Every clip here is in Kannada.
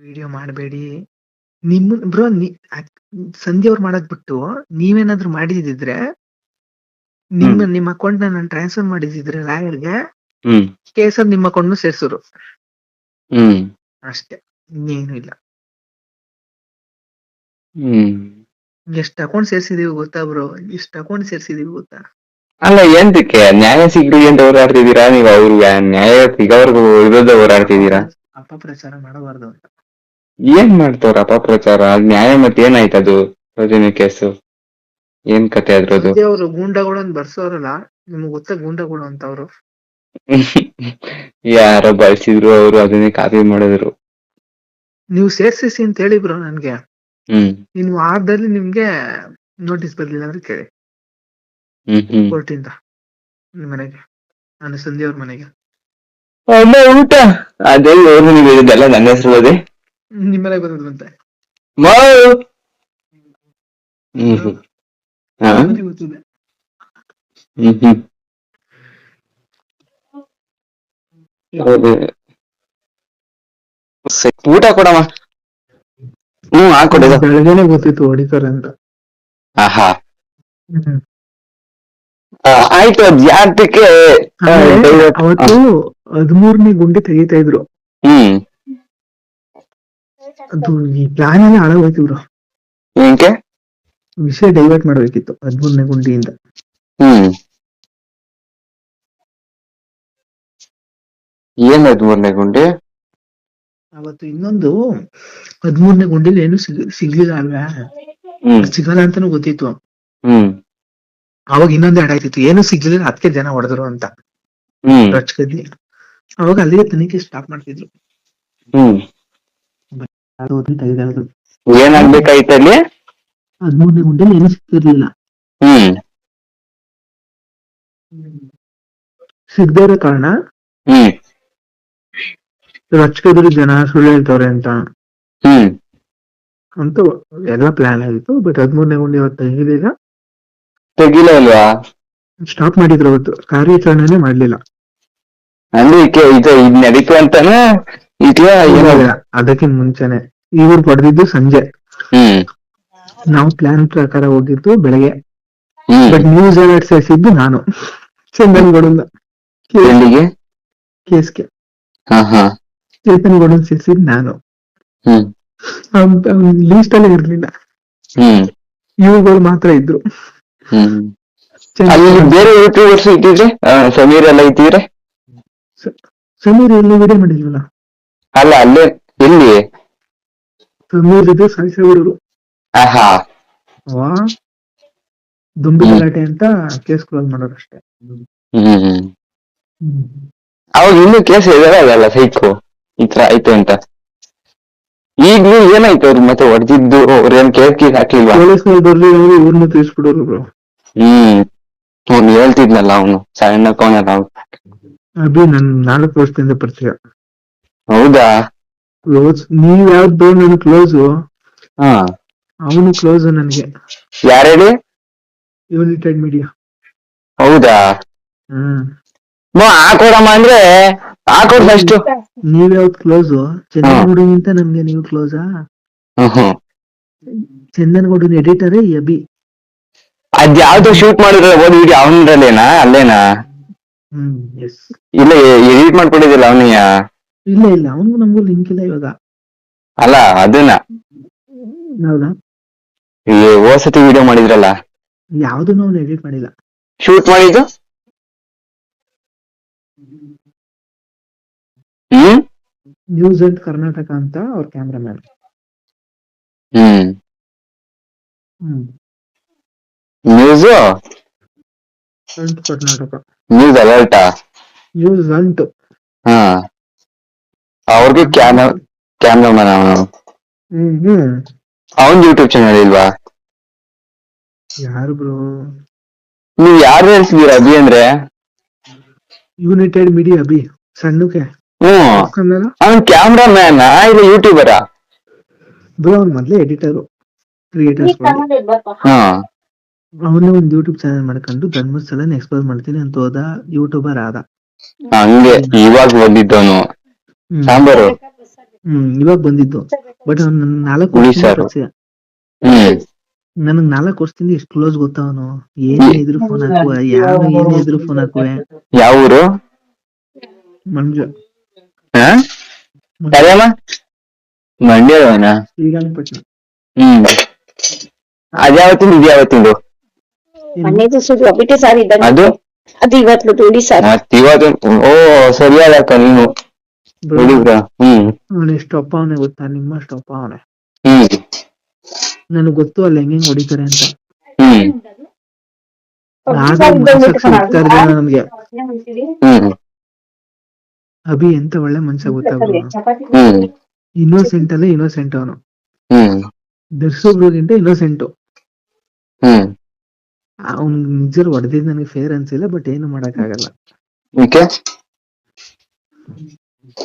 ವಿಡಿಯೋ ಮಾಡಬೇಡಿ. ನಿಮ್ಮ ಬ್ರೋ ಸಂಧ್ಯಾ ಅವ್ರು ಮಾಡೋದ್ ಬಿಟ್ಟು ನೀವೇನಾದ್ರೂ ಮಾಡಿದಿದ್ರೆ ನಿಮ್ಮ ನಿಮ್ಮ ಅಕೌಂಟ್ ನಾನು ಟ್ರಾನ್ಸ್ಫರ್ ಮಾಡಿದಿದ್ರೆ ಲಾಯರ್ಗೆ ಕೇಸ್ ಕೇಸರ್ ನಿಮ್ಮ ಅಕೌಂಟ್ ಸೇರ್ಸೋರು. ಅಷ್ಟೇ ಇನ್ನೇನು ಇಲ್ಲ. ಎಷ್ಟು ಎಷ್ಟ್ ಅಕೌಂಟ್ ಸೇರ್ಸಿದೀವಿ ಗೊತ್ತಾ ಬ್ರೋ ಎಷ್ಟು ಅಕೌಂಟ್ ಸೇರ್ಸಿದೀವಿ ಗೊತ್ತಾ? ಅಲ್ಲ ಎಂತಕ್ಕೆ ನ್ಯಾಯ ಸಿಗ್ಲಿ ಅಂತ ಹೋರಾಡ್ತಿದ್ದೀರಾ ನೀವು ಅವ್ರಿಗೆ? ನ್ಯಾಯ ಸಿಗೋರ್ಗು ವಿರುದ್ಧ ಹೋರಾಡ್ತಿದ್ದೀರಾ ಅಪಪ್ರಚಾರ ಮಾಡಬಾರ್ದು ಅಂತ. ಏನ್ ಮಾಡ್ತವ್ರ ಅಪಪ್ರಚಾರ ಅಲ್ಲಿ ನ್ಯಾಯ ಮತ್ತೆ ಏನಾಯ್ತು ಅದು? ರಜನಿ ಕೇಸು. ಏನ್ ಕತೆ ಅದ್ರದ್ದು? ಅವರು ಗೂಂಡಾಗಳನ್ನ ಬರ್ಸೋರಲ್ಲ ನಿಮ್ಗೆ ಗೊತ್ತ ಗುಂಡಗಳು ಅಂತ ಅವರು. ಯಾರೋ ಬಳಸಿದ್ರು ಅವರು ಅದನ್ನೇ ಕಾಪಿ ಮಾಡಿದ್ರು. ನೀವು ಸೇರ್ಸಿಸಿ ಅಂತ ಹೇಳಿ ಬ್ರೋ ನನ್ಗೆ. ಹ್ಮ್. ಇನ್ನು ವಾರದಲ್ಲಿ ನಿಮ್ಗೆ ನೋಟಿಸ್ ಬರ್ಲಿಲ್ಲ ಅಂದ್ರೆ ಕೇಳಿ. ಹ್ಮ್ ಹ್ಮ್. ಕೋರ್ಟಿಂದ ನಿಮ್ ಮನೆಗೆ. ನಾನು ಸಂಧ್ಯಾ ಅವ್ರ ಮನೆಗೆ. ಅಮ್ಮ ಊಟ? ಅದೇ ಏನು ನೀವು ಹೇಳಿದ್ದಲ್ಲ ನನ್ನ ಹೆಸರು ಅದೇ. ನಿಮ್ ಬಂದಿದ್ವಂತೆ ಊಟ ಕೊಡಮ್ಮ. ಹ್ಮ್ ಹಾಕೊಡಿದ ಬೆಳಗ್ಗೆನೆ ಗೊತ್ತಿತ್ತು ಹೊಡಿತಾರೆ ಅಂತ. ಆಹಾ. ಆಯ್ತು ಅದ್ ಯಾತಕ್ಕೆ? ಅವತ್ತು ಹದಿಮೂರನೇ ಗುಂಡಿ ತೆಗಿತಾ ಇದ್ರು. ಹ್ಮ್. ಅದು ಈ ಪ್ಲಾನ್ ಎಲ್ಲ ಹಾಳಾಗೋಯ್ತು ಬ್ರೋ ಏನಕ್ಕೆ ವಿಷಯ ಡೈವರ್ಟ್ ಮಾಡ್ಬೇಕಿತ್ತು ಹದಿಮೂರನೇ ಗುಂಡಿಯಿಂದ. ಹ್ಮ್. ಏನ್ ಹದಿಮೂರನೇ ಗುಂಡಿ? ಅವತ್ತು ಇನ್ನೊಂದು ಹದಿಮೂರನೇ ಗುಂಡಿಲಿ ಏನು ಸಿಗ್- ಸಿಗ್ಲಿಲ್ಲ ಅಲ್ವಾ? ಹ್ಮ್. ಸಿಗಲ್ಲ ಅಂತಾನು ಗೊತ್ತಿತ್ತು. ಹ್ಮ್. ಅವಾಗ ಇನ್ನೊಂದ್ ಎರಡ್ ಆಯ್ತಿತ್ತು ಏನು ಸಿಗ್ಲಿಲ್ಲ ಅದಕ್ಕೆ ಜನ ಹೊಡೆದ್ರು ಅಂತ. ಹ್ಮ್. ರೊಚ್ಕದ್ದಿ ಅವಾಗ ಅಲ್ಲಿಗೆ ತನಿಖೆ ಸ್ಟಾಪ್ ಮಾಡ್ತಿದ್ರು. ಹ್ಮ್ ಅದು ಹೋದ್ರೆ ತೆಗ್ದೇ ಹೋದ್ರು. ಏನಾಗ್ಬೇಕಾಯ್ತು ಅಲ್ಲಿ? ಹದಿಮೂರನೇ ಗುಂಡಿಲಿ ಏನು ಸಿಗ್ತಿರ್ಲಿಲ್ಲ. ಹ್ಮ್. ಸಿಗದೇ ಇರೋ ಕಾರಣ ಹ್ಮ್. ರೊಚ್ಕದ್ರು ಜನ ಸುಳ್ಳು ಹೇಳ್ತವ್ರೆ ಅಂತ. ಹ್ಮ್. ಅಂತ ಎಲ್ಲ ಪ್ಲಾನ್ ಆಗಿತ್ತು ಬಟ್ ಹದಿಮೂರನೇ ಗುಂಡಿ ಅವತ್ತು ತೆಗಿಲಿಲ್ಲ ತೆಗಿಲ ಅಲ್ವಾ ಸ್ಟಾಪ್ ಮಾಡಿದ್ರು ಅವತ್ತು. ಕಾರ್ಯಾಚರಣೆನೇ ಮಾಡ್ಲಿಲ್ಲ. ಅಂದ್ರೆ ಇದ್ ನಡೀತು ಅಂತಾನೆ ಅದಕ್ಕೆ ಮುಂಚೆನೆ ಇವ್ರು ಪಡೆದಿದ್ದು ಸಂಜೆ. ನಾವು ಪ್ಲಾನ್ ಪ್ರಕಾರ ಹೋಗಿದ್ದು ಬೆಳಗ್ಗೆ. ಬಟ್ ನ್ಯೂಸ್ ಅಲರ್ಟ್ ಸೇರಿಸಿದ್ದು ನಾನು. ಚಂದನ್ಗೌಡನ್ ಕೇಸ್ಗೆ. ಚೇತನ್ ಗೌಡನ್ ಸೇರಿಸಿದ್ ನಾನು. ಹ್ಮ್. ಲೀಸ್ಟ್ ಅಲ್ಲಿ ಇರ್ಲಿಲ್ಲ. ಹ್ಮ್. ಇವುಗಳು ಮಾತ್ರ ಇದ್ರು. ಬೇರೆ ಯೂಟ್ಯೂಬರ್ಸ್ ಇಟ್ಟಿದ್ರೆ? ಸಮೀರ್ ಎಲ್ಲ ಇದ್ದೀರಾ? ಸಮೀರ್ ಎಲ್ಲಿ ವಿಡಿಯೋ ಮಾಡಿಲ್ವಲ್ಲ? ಅಲ್ಲ ಅಲ್ಲೇ ಇಲ್ಲಿ. ಸಮೀರ್ ಇದು ಸಾಯಿಸಬಿಡೋರು ಆಹಾ. ದುಂಬಿ ಗಲಾಟೆ ಅಂತ ಕೇಸ್ ಕ್ಲೋಸ್ ಮಾಡೋರು ಅಷ್ಟೇ. ಹ್ಮ್ ಹ್ಮ್. ಅವಾಗ ಇನ್ನೂ ಕೇಸ್ ಅದಲ್ಲ ಸೈಕು ಈ ತರ ಆಯ್ತು ಅಂತ. ಈಗ್ಲೂ ಏನಾಯ್ತು ಅವ್ರು ಮತ್ತೆ ಹೊಡೆದಿದ್ದು? ಅವ್ರೇನ್ ಕೇಸ್ ಕೀಸ್ ಹಾಕ್ಲಿಲ್ವಾ? ಪೊಲೀಸ್ನವ್ರು ಬರ್ಲಿ ಅವರು ಇವ್ರನ್ನ ತಿಳಿಸ್ಬಿಡೋರು ಬ್ರೋ. ಹ್ಮ್. ಅವ್ನು ಹೇಳ್ತಿದ್ನಲ್ಲ ಅವನು ಸಣ್ಣ ಕವನಲ್ಲ ಅವ್ನು. ಅಭಿ ನನ್ ನಾಲ್ಕು ವರ್ಷದಿಂದ ಪರಿಚಯ. ಹೌದಾ? ಕ್ಲೋಸ್ ನೀವ್ ಯಾವ್ದು ಬ್ರೋ ನನ್ ಕ್ಲೋಸ್ ಹಾ. ಅವನು ಕ್ಲೋಸ್ ನನ್ಗೆ. ಯಾರೇಳಿ ಯುನೈಟೆಡ್ ಮೀಡಿಯಾ ಹೌದಾ? ಹ್ಮ್. ಮೋ ಹಾಕೊಡಮ್ಮ ಅಂದ್ರೆ ಹಾಕೊಡ್ ಫಸ್ಟ್ ನೀವ್ ಯಾವ್ದು ಕ್ಲೋಸ್ ಚಂದನ್ ಗೌಡಗಿಂತ ನಮ್ಗೆ ನೀವು ಕ್ಲೋಸಾ ಚಂದನಗೋಡಿನ ಎಡಿಟರ್ ಚಂದನ್ ಗೌಡನ್ ಎಡಿಟರೇ ಅಭಿ ಅದ್ ಯಾವ್ದೋ ಶೂಟ್ ಮಾಡಿದ್ರೆ ಓದ್ ವಿಡಿಯೋ ಅವನರಲ್ಲೇನಾ? ಅಲ್ಲೇನಾ? ಹ್ಮ್ ಎಸ್ ಇಲ್ಲ ಎಡಿಟ್ ಮಾಡ್ಕೊಂಡಿದ್ದಿಲ್ಲ ಅವನಿಯ ಇಲ್ಲ ಇಲ್ಲ. ಅವನಿಗೂ ನಮಗೂ ಲಿಂಕ್ ಇಲ್ಲ ಇವಾಗ. ಅಲ್ಲ ಅದನ್ನ ಹೌದಾ? ಈ ಹೋದ್ ಸತಿ ವಿಡಿಯೋ ಮಾಡಿದ್ರಲ್ಲ? ಯಾವ್ದನ್ನು ಅವ್ನು ಎಡಿಟ್ ಮಾಡಿಲ್ಲ. ಶೂಟ್ ಮಾಡಿದ್ದು? ಹ್ಮ್? ನ್ಯೂಸ್ ಅಂಡ್ ಕರ್ನಾಟಕ ಅಂತ ಅವ್ರ cameraman hmm. Hmm. News Karnataka news alert news ಅಂಟು ಹಾ. ಅವ್ರಿಗೆ ಕ್ಯಾಮ ಕ್ಯಾಮ್ರಾಮನ್ ಅವನು. ಹ್ಮ್ ಹ್ಮ್. ಅವನ್ ಯೂಟ್ಯೂಬ್ ಚಾನಲ್ ಇಲ್ವಾ? ಯಾರು ಬ್ರೋ ನೀವ್ ಯಾರು ಹೇಳ್ತಿದೀರ ಅಭಿ ಅಂದ್ರೆ? United media Abhi. ಸಣ್ಣಕ್ಕೆ. ಹ್ಮ್ ಅವನ್ ಕ್ಯಾಮ್ರಾಮ್ಯಾನ್ ಇಲ್ಲ ಯೂಟ್ಯೂಬರ ಬ್ರೋ ಅವ್ನು ಮೊದ್ಲೇ ಎಡಿಟರು ಕ್ರಿಯೇಟರ್ಸ್ ಹಾ. ಅವನೇ ಒಂದು ಯೂಟ್ಯೂಬ್ ಚಾನಲ್ ಮಾಡ್ಕೊಂಡು ಧರ್ಮಸ್ಥಳನ ಎಕ್ಸ್ಪ್ಲೋರ್ ಮಾಡ್ತೀನಿ ಅಂತ ಹೋದ ಯೂಟ್ಯೂಬರ್ ಆದ. ಹಂಗೆ ಇವಾಗ ಬಂದಿದ್ದವನು. ಸಾಂಬಾರು. ಹ್ಮ್ ಇವಾಗ ಬಂದಿದ್ದು. ಬಟ್ ನಾಲ್ಕು ನನಗ್ ನಾಲ್ಕು ವರ್ಷದಿಂದ ಎಷ್ಟು ಕ್ಲೋಸ್ ಗೊತ್ತಾ ಅವನು? ಏನೇ ಇದ್ರು ಫೋನ್ ಹಾಕುವ ಯಾವ ಏನೇ ಇದ್ರು ಫೋನ್ ಹಾಕುವೆ? ಯಾವ ಊರು? ಮಂಜು ಹಾ? ಕರಿಯಮ್ಮ ಮಂಡ್ಯದವನ? ಶ್ರೀರಂಗಪಟ್ಟಣ. ಹ್ಮ್. ಅದ್ಯಾವತ್ತಿಂದ ಇದ್ಯಾವತ್ತಿಂದು ಮನೆದು ಸುಳ್ಳು ಬಿಟ್ಟು ಸಾರ್ ಅದು? ಅದು ಇವತ್ತು ತುಳಿ ಸಾರ್. ಇವತ್ತು ಓ ಸರಿಯಾದ ನೀನು. ಅವನು ಅಪ್ಪ ಅವನೇ ಗೊತ್ತಾ? ನಿಮ್ಮ ಅಪ್ಪ ಅವನೇ. ನನಗ್ ಗೊತ್ತು ಅಲ್ಲಿ ಹೆಂಗ್ ಹೊಡಿತಾರೆ ಅಂತ. ನನ್ಗೆ ಅಭಿ ಎಂತ ಒಳ್ಳೆ ಮನ್ಸ ಗೊತ್ತಾ ಹ್ಮ್. ಇನ್ನೋಸೆಂಟ್ ಅಲ್ಲೇ ಇನ್ನೋಸೆಂಟ್ ಅವನು. ದರ್ಶೋಬ್ರಿಗಿಂತ ಇನ್ನೋಸೆಂಟ್ ಅವ್ನ್ ನಿಜ ಹೊಡೆದಿದ್ ನನಗೆ ಫೇರ್ ಅನ್ಸಿಲ್ಲ ಬಟ್ ಏನು ಮಾಡಕ್ ಆಗಲ್ಲ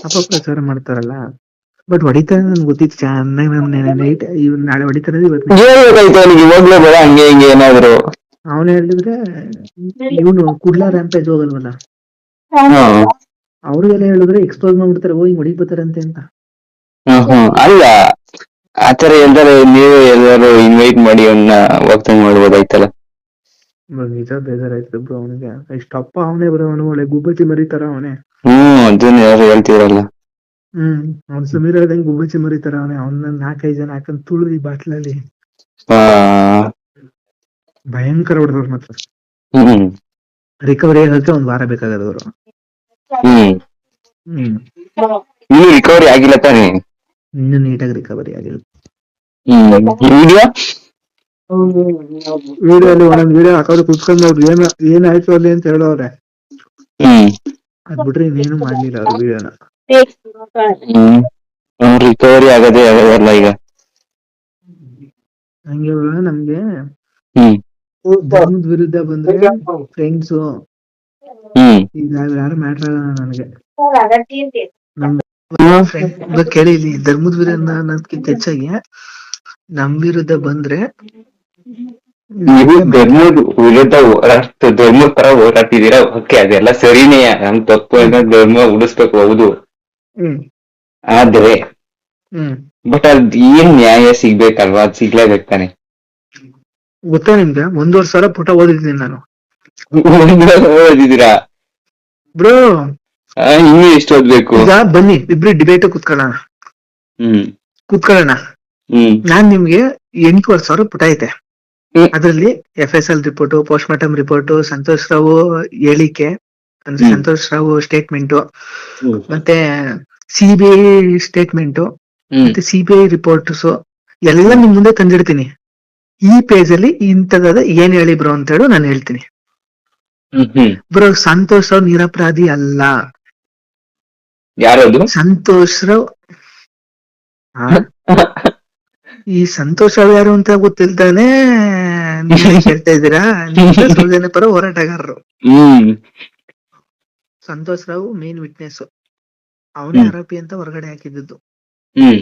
ಅಪಪ್ರಚಾರ ಮಾಡ್ತಾರಲ್ಲ? ಬಟ್ ಹೊಡಿತಾರೆ ನನ್ಗೆ ಗೊತ್ತಿತ್ತು ಚೆನ್ನಾಗಿ ನಾನು ನೈಟ್ ಇವ್ ನಾಳೆ ಹೊಡಿತಾರೆ ಇವತ್ತು ಹೇಳ್ಬೇಕಾಯ್ತು ಅವನಿಗೆ? ಇವಾಗ್ಲೇ ಬೇಡ ಹಂಗೆ ಹಿಂಗೆ ಏನಾದ್ರು. ಅವನು ಹೇಳಿದ್ರೆ ಇವನು ಕುಡ್ಲ ರ್ಯಾಂಪೇಜ್ ಹೋಗಲ್ವಲ್ಲ? ಅವ್ರಿಗೆಲ್ಲ ಹೇಳಿದ್ರೆ ಎಕ್ಸ್ಪೋಸ್ ಮಾಡ್ಬಿಡ್ತಾರೆ ಓ ಹಿಂಗ್ ಹೊಡಿಕ್ ಬರ್ತಾರಂತೆ ಅಂತ. ಅಲ್ಲ ಆತರ ಎಲ್ಲರೂ ನೀವೇ ಎಲ್ಲರೂ ಇನ್ವೈಟ್ ಮಾಡಿ ಅವನ್ನ ವರ್ತನೆ ಮಾಡ್ಬೋದಾಯ್ತಲ್ಲ. ನಿಜ ಬೇಜಾರಾಯ್ತು ಬ್ರೋ ಅವನಿಗೆ. ಇಷ್ಟಪ್ಪ ಅವನೇ ಬ್ರೋ ಅವನು ಒಳ್ಳೆ ಗುಬ್ಬಚ್ಚಿ ಮರಿತಾರ ಅವನೇ. ಹ್ಮ್ ಅದನ್ನ ಯಾರು ಹೇಳ್ತಿರಲ್ಲ. ಹ್ಮ್ ಅವ್ನ್ ಸಮೀರ್ ಹೇಳ್ದಂಗ್ ಗುಬ್ಬಚ್ಚಿ ಮರಿತಾರ ಅವನೇ. ಅವ್ನ ನಾಲ್ಕೈದು ಜನ ಹಾಕೊಂಡ್ ತುಳು ಈ ಬಾಟ್ಲಲ್ಲಿ. ಭಯಂಕರ ಹೊಡೆದವ್ರು ಮಾತ್ರ. ಹ್ಮ್. ರಿಕವರಿ ಆಗಕ್ಕೆ ಒಂದ್ ವಾರ ಬೇಕಾಗದವ್ರು ಹ್ಮ್. ರಿಕವರಿ ಆಗಿಲ್ಲ ತಾನೇ? ಇನ್ನು ನೀಟಾಗಿ ರಿಕವರಿ ಆಗಿಲ್ಲ. ವಿಡಿಯೋ ವಿಡಿಯೋ ಅಲ್ಲಿ ಒಂದೊಂದ್ ವಿಡಿಯೋ ಹಾಕೋದು ಕುತ್ಕೊಂಡು ಅವ್ರು ಏನ್ ಏನಾಯ್ತು ಅಲ್ಲಿ ಅಂತ ಹೇಳೋರೆ ಹ್ಮ್. ಅದ್ ಬಿಟ್ರೆ ಇನ್ನೇನು ಮಾಡ್ಲಿಲ್ಲ ಅವ್ರ ವಿಡಿಯೋನ. ಹ್ಮ್. ರಿಕವರಿ ಆಗದೆ ಆಗಲ್ಲ ಈಗ. ಹಂಗೆ ನಮ್ಗೆ. ಹ್ಮ್. ಧರ್ಮದ ವಿರುದ್ಧ ಬಂದ್ರೆ ಫ್ರೆಂಡ್ಸ್ ಹ್ಮ್. ಈಗ ಯಾರು ಮ್ಯಾಟ್ರ್ ಆಗಲ್ಲ ನನಗೆ. ಕೇಳಿ ಧರ್ಮದ ವಿರುದ್ಧ ಅನ್ನೋದಕ್ಕಿಂತ ಹೆಚ್ಚಾಗಿ ನಮ್ ವಿರುದ್ಧ ಬಂದ್ರೆ ನೀವು ಧರ್ಮದ ವಿರುದ್ಧ ಹೋರಾಟ ಧರ್ಮದ ಪರ ಹೋರಾಡ್ತಿದ್ದೀರಾ ಓಕೆ ಅದೆಲ್ಲ ಸರಿನೇ ನಮ್ ತಪ್ಪು ಧರ್ಮ ಉಳಿಸ್ಬೇಕು ಹೌದು. ಹ್ಮ್. ಆದ್ರೆ ಹ್ಮ್. ಬಟ್ ಅದ್ ಏನ್ ನ್ಯಾಯ ಸಿಗ್ಬೇಕಲ್ವಾ? ಅದ್ ಸಿಗ್ಲೇಬೇಕು ತಾನೆ. ಗೊತ್ತಾ ನಿಮ್ಗೆ ಒಂದೂವರೆ ಸಾವಿರ ಪುಟ ಓದಿದ್ದೀನಿ ನಾನು. ಓದಿದ್ದೀರಾ? ಬ್ರೋ. ಇನ್ನು ಎಷ್ಟು ಓದ್ಬೇಕು? ಈಗ ಬನ್ನಿ ಇಬ್ರು ಡಿಬೇಟ್ ಕುತ್ಕೊಳ್ಳೋಣ. ಹ್ಮ್. ಕುತ್ಕೊಳ್ಳೋಣ. ಹ್ಮ್. ನಾನ್ ನಿಮ್ಗೆ ಎಂಟೂವರೆ ಸಾವಿರ ಪುಟ ಐತೆ. ಅದ್ರಲ್ಲಿ F S L report post mortem report Santosh Rao ಹೇಳಿಕೆ ಅಂದ್ರೆ ಸಂತೋಷ್ ರಾವ್ ಸ್ಟೇಟ್ಮೆಂಟ್ ಮತ್ತೆ ಸಿಬಿಐ ಸ್ಟೇಟ್ಮೆಂಟ್ ಮತ್ತೆ ಸಿಬಿಐ ರಿಪೋರ್ಟ್ಸ್ ಎಲ್ಲ ನಿಮ್ ಮುಂದೆ ತಂದಿಡ್ತೀನಿ. ಈ ಪೇಜ್ ಅಲ್ಲಿ ಇಂಥದಾದ ಏನ್ ಹೇಳಿ ಬ್ರೋ ಅಂತ ಹೇಳು ನಾನು ಹೇಳ್ತೀನಿ. ಬ್ರೋ ಸಂತೋಷ್ ರಾವ್ ನಿರಪರಾಧಿ ಅಲ್ಲ. ಯಾರದು? ಸಂತೋಷ್ ರಾವ್. ಈ ಸಂತೋಷ್ ರಾವ್ ಯಾರು ಅಂತ ಗೊತ್ತಿಲ್ದಾನೆ. ಕೇಳ್ತಾ ಇದ್ದೀರಾ? ಸೌಜನ್ಯ ಪರ ಹೋರಾಟಗಾರರು ಸಂತೋಷ್ ರಾವ್ ಮೇನ್ ವಿಟ್ನೆಸ್ ಅವನೇ. ಆರೋಪಿ ಅಂತ ಹೊರಗಡೆ ಹಾಕಿದ್ದು ಹ್ಮ್.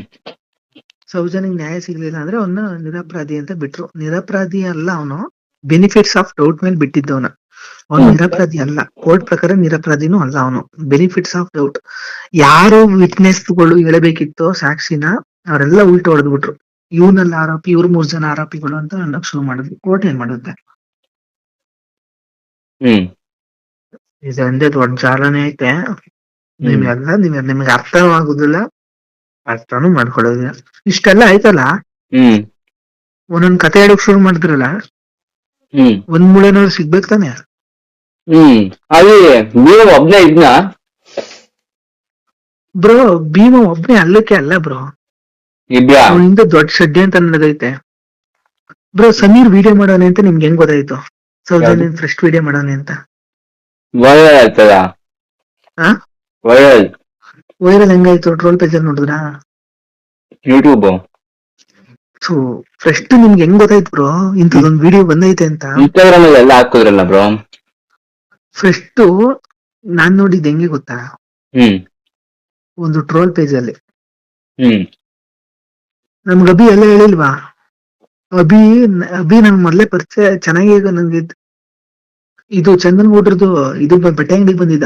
ಸೌಜನ್ಯಗ್ ನ್ಯಾಯ ಸಿಗ್ಲಿಲ್ಲ ಅಂದ್ರೆ ಅವನ ನಿರಪರಾಧಿ ಅಂತ ಬಿಟ್ರು. ನಿರಪರಾಧಿ ಅಲ್ಲ ಅವನು ಬೆನಿಫಿಟ್ಸ್ ಆಫ್ ಡೌಟ್ ಮೇಲೆ ಬಿಟ್ಟಿದ್ದವನ. ಅವನು. ನಿರಪರಾಧಿ ಅಲ್ಲ. ಕೋರ್ಟ್ ಪ್ರಕಾರ ನಿರಪರಾಧಿನೂ ಅಲ್ಲ ಅವನು. ಬೆನಿಫಿಟ್ಸ್ ಆಫ್ ಡೌಟ್ ಯಾರು ವಿಟ್ನೆಸ್ಗಳು ಹೇಳಬೇಕಿತ್ತೋ ಸಾಕ್ಷಿನ ಅವರೆಲ್ಲ ಉಲ್ಟು ಹೊಡೆದ್ಬಿಟ್ರು. ಇವನಲ್ಲ ಆರೋಪಿ ಇವ್ರು ಮೂರ್ ಜನ ಆರೋಪಿಗಳು ಅಂತ ಅನ್ನಕ್ ಶುರು ಮಾಡಿದ್ವಿ. ಕೋರ್ಟ್ ಏನ್ ಮಾಡುತ್ತೆ? ಹ್ಮ್. ಇದು ಒಂದೇ ದೊಡ್ಡ ಜಾಲನೇ ಐತೆ. ನಿಮ್ಗೆಲ್ಲ ನಿಮ್ಗೆ ನಿಮ್ಗೆ ಅರ್ಥವಾಗುದಿಲ್ಲ? ಅರ್ಥನೂ ಮಾಡ್ಕೊಳ್ಳೋದಿಲ್ಲ. ಇಷ್ಟೆಲ್ಲ ಆಯ್ತಲ್ಲ? ಒಂದೊಂದ್ ಕತೆ ಹೇಳಕ್ ಶುರು ಮಾಡಿದ್ರಲ್ಲ? ಹ್ಮ್. ಒಂದ್ ಮೂಳೆನವ್ರು ಸಿಗ್ಬೇಕು ತಾನೆ? ಹ್ಮ್. ಅಲ್ಲಿ ನೀವು ಒಬ್ನೇ ಇದ್ನ? ಬ್ರೋ ಭೀಮ ಒಬ್ನೇ ಅಲ್ಲಕ್ಕೆ ಅಲ್ಲ ಬ್ರೋ. ಇಬ್ರಾ ಅವನಿಂದ ದೊಡ್ಡ ಸಡ್ಡೆ ಅಂತ ನಡೆದೈತೆ. ಬ್ರೋ ಸಮೀರ್ ವಿಡಿಯೋ ಮಾಡೋಣ ಅಂತ ನಿಮ್ಗೆ ಹೆಂಗ್ ಗೊತ್ತಾಯ್ತು? ಸೌಜನ್ಯ ಫಸ್ಟ್ ವಿಡಿಯೋ ಮಾಡೋಣ ಅಂತ. ವೈರಲ್ ಆಯ್ತದ? ವೈರಲ್ ವೈರಲ್ ಹೆಂಗಾಯ್ತು? ಟ್ರೋಲ್ ಪೇಜ್ ಅಲ್ಲಿ ನೋಡಿದ್ರಾ? ಯೂಟ್ಯೂಬ್ ಸೊ ಫಸ್ಟ್ ನಿಮ್ಗೆ ಹೆಂಗ್ ಗೊತ್ತಾಯ್ತು ಬ್ರೋ? ಇಂಥದೊಂದ್ ವಿಡಿಯೋ ಬಂದೈತೆ ಅಂತ. ಇನ್ಸ್ಟಾಗ್ರಾಮ್ ಅಲ್ಲಿ ಎಲ್ಲ ಹಾಕಿದ್ರಲ್ಲ ಬ್ರೋ? ಫಸ್ಟ್ ನಾನ್ ನೋಡಿದ್ ಹೆಂಗೆ ಗೊತ್ತಾ? ಹ್ಮ್. ಒಂದು ಟ್ರೋಲ್ ಪೇಜ್ ಅಲ್ಲಿ. ಹ್ಮ್. ನಮ್ಗೆ ಅಭಿ ಎಲ್ಲ ಹೇಳಿಲ್ವಾ? ಅಭಿ ಅಭಿ ನನ್ ಮೊದ್ಲೇ ಪರಿಚಯ ಚೆನ್ನಾಗಿ ನನ್ಗೆ ಇದ್- ಚಂದನ್ ಗೌಡ್ರದ್ದು ಇದು ಬಟ್ಟೆ ಅಂಗಡಿಗೆ ಬಂದಿದ್ದ.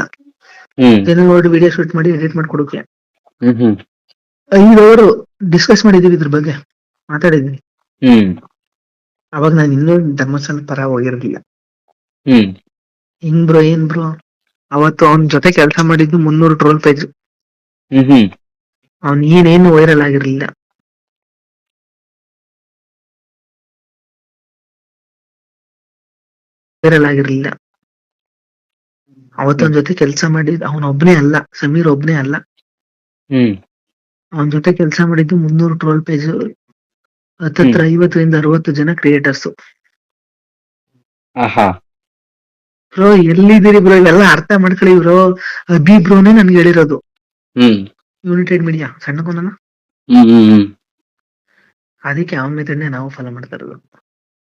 ಚಂದನ್ ಗೌಡ್ರು ವಿಡಿಯೋ ಶೂಟ್ ಮಾಡಿ ಎಡಿಟ್ ಮಾಡ್ಕೊಡೋಕೆ ಐದು ಅವರು ಡಿಸ್ಕಸ್ ಮಾಡಿದೀವಿ ಇದ್ರ ಬಗ್ಗೆ. ಮಾತಾಡಿದ್ವಿ. ಹ್ಮ್. ಅವಾಗ ನಾನು ಇನ್ನೂ ಧರ್ಮಸ್ಥಳ ಪರ ಹೋಗಿರ್ಲಿಲ್ಲ. ಹ್ಮ್. ಹಿಂಗ್ ಬ್ರೋ ಏನ್ ಬ್ರೋ? ಅವತ್ತು ಅವನ್ ಜೊತೆ ಕೆಲಸ ಮಾಡಿದ್ದು ಮುನ್ನೂರು ಟ್ರೋಲ್ ಪೇಜ್ ಅವ್ನ್ ಏನೇನು ವೈರಲ್ ಆಗಿರ್ಲಿಲ್ಲ. ವೈರಲ್ ಆಗಿರ್ಲಿಲ್ಲ. ಅವತ್ತವನ್ ಜೊತೆ ಕೆಲಸ ಮಾಡಿದ್ ಅವನ್ ಒಬ್ನೇ ಅಲ್ಲ ಸಮೀರ್ ಒಬ್ನೇ ಅಲ್ಲ. ಹ್ಮ್. ಅವನ್ ಜೊತೆ ಕೆಲಸ ಮಾಡಿದ್ದು ಮುನ್ನೂರು ಟ್ರೋಲ್ ಪೇಜ್ ಹತ್ತತ್ರ ಐವತ್ತರಿಂದ ಅರವತ್ತು ಜನ ಕ್ರಿಯೇಟರ್ಸ್ ಬ್ರೋ ಎಲ್ಲಿದ್ದೀರಿ ಬ್ರೋ? ಇವೆಲ್ಲ ಅರ್ಥ ಮಾಡ್ಕೊಳ್ಳಿ ಬ್ರೋ. ಅಭಿ ಬ್ರೋನೇ ನನ್ಗೆ ಹೇಳಿರೋದು. ಯುನಿಟೆಡ್ ಮೀಡಿಯಾ ಸಣ್ಣ ಕೊನಲ್ಲ ಹ್ಮ್ ಹ್ಮ್ ಹ್ಮ್. ಅದಕ್ಕೆ ಅವನ ಮೆಥಡ್ನೇ ನಾವು ಫಾಲೋ ಮಾಡ್ತಾ ಇರೋದು.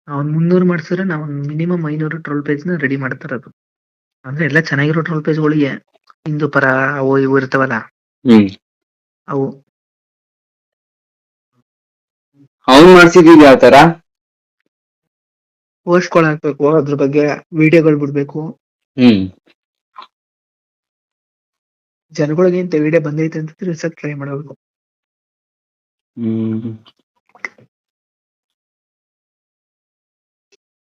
ಅವ್ನ್ ಮುನ್ನೂರು ಮಾಡ್ಸಿದ್ರೆ ನಾವು ಮಿನಿಮಮ್ ಐನೂರು ಟ್ರೋಲ್ ಪೇಜ್ನ ರೆಡಿ ಮಾಡ್ತಾರ ಅದು ಅಂದ್ರೆ ಎಲ್ಲಾ ಚೆನ್ನಾಗಿರೋ ಟ್ರೋಲ್ ಪೇಜ್ಗಳಿಗೆ ಹಿಂದೂ ಪರ ಅವು ಇವು ಇರ್ತಾವಲ್ಲ? ಅವು. ಅವ್ನ್ ಮಾಡ್ಸಿದೀವಿ ಯಾವ ತರ? ಪೋಸ್ಟ್ಗಳು ಹಾಕ್ಬೇಕು ಅದ್ರ ಬಗ್ಗೆ ವಿಡಿಯೋಗಳು ಬಿಡ್ಬೇಕು. ಜನಗಳಿಗೆ ಇಂತ ವಿಡಿಯೋ ಬಂದೈತೆ ಅಂತ ತಿಳ್ಸಕ್ ಟ್ರೈ ಮಾಡಬೇಕು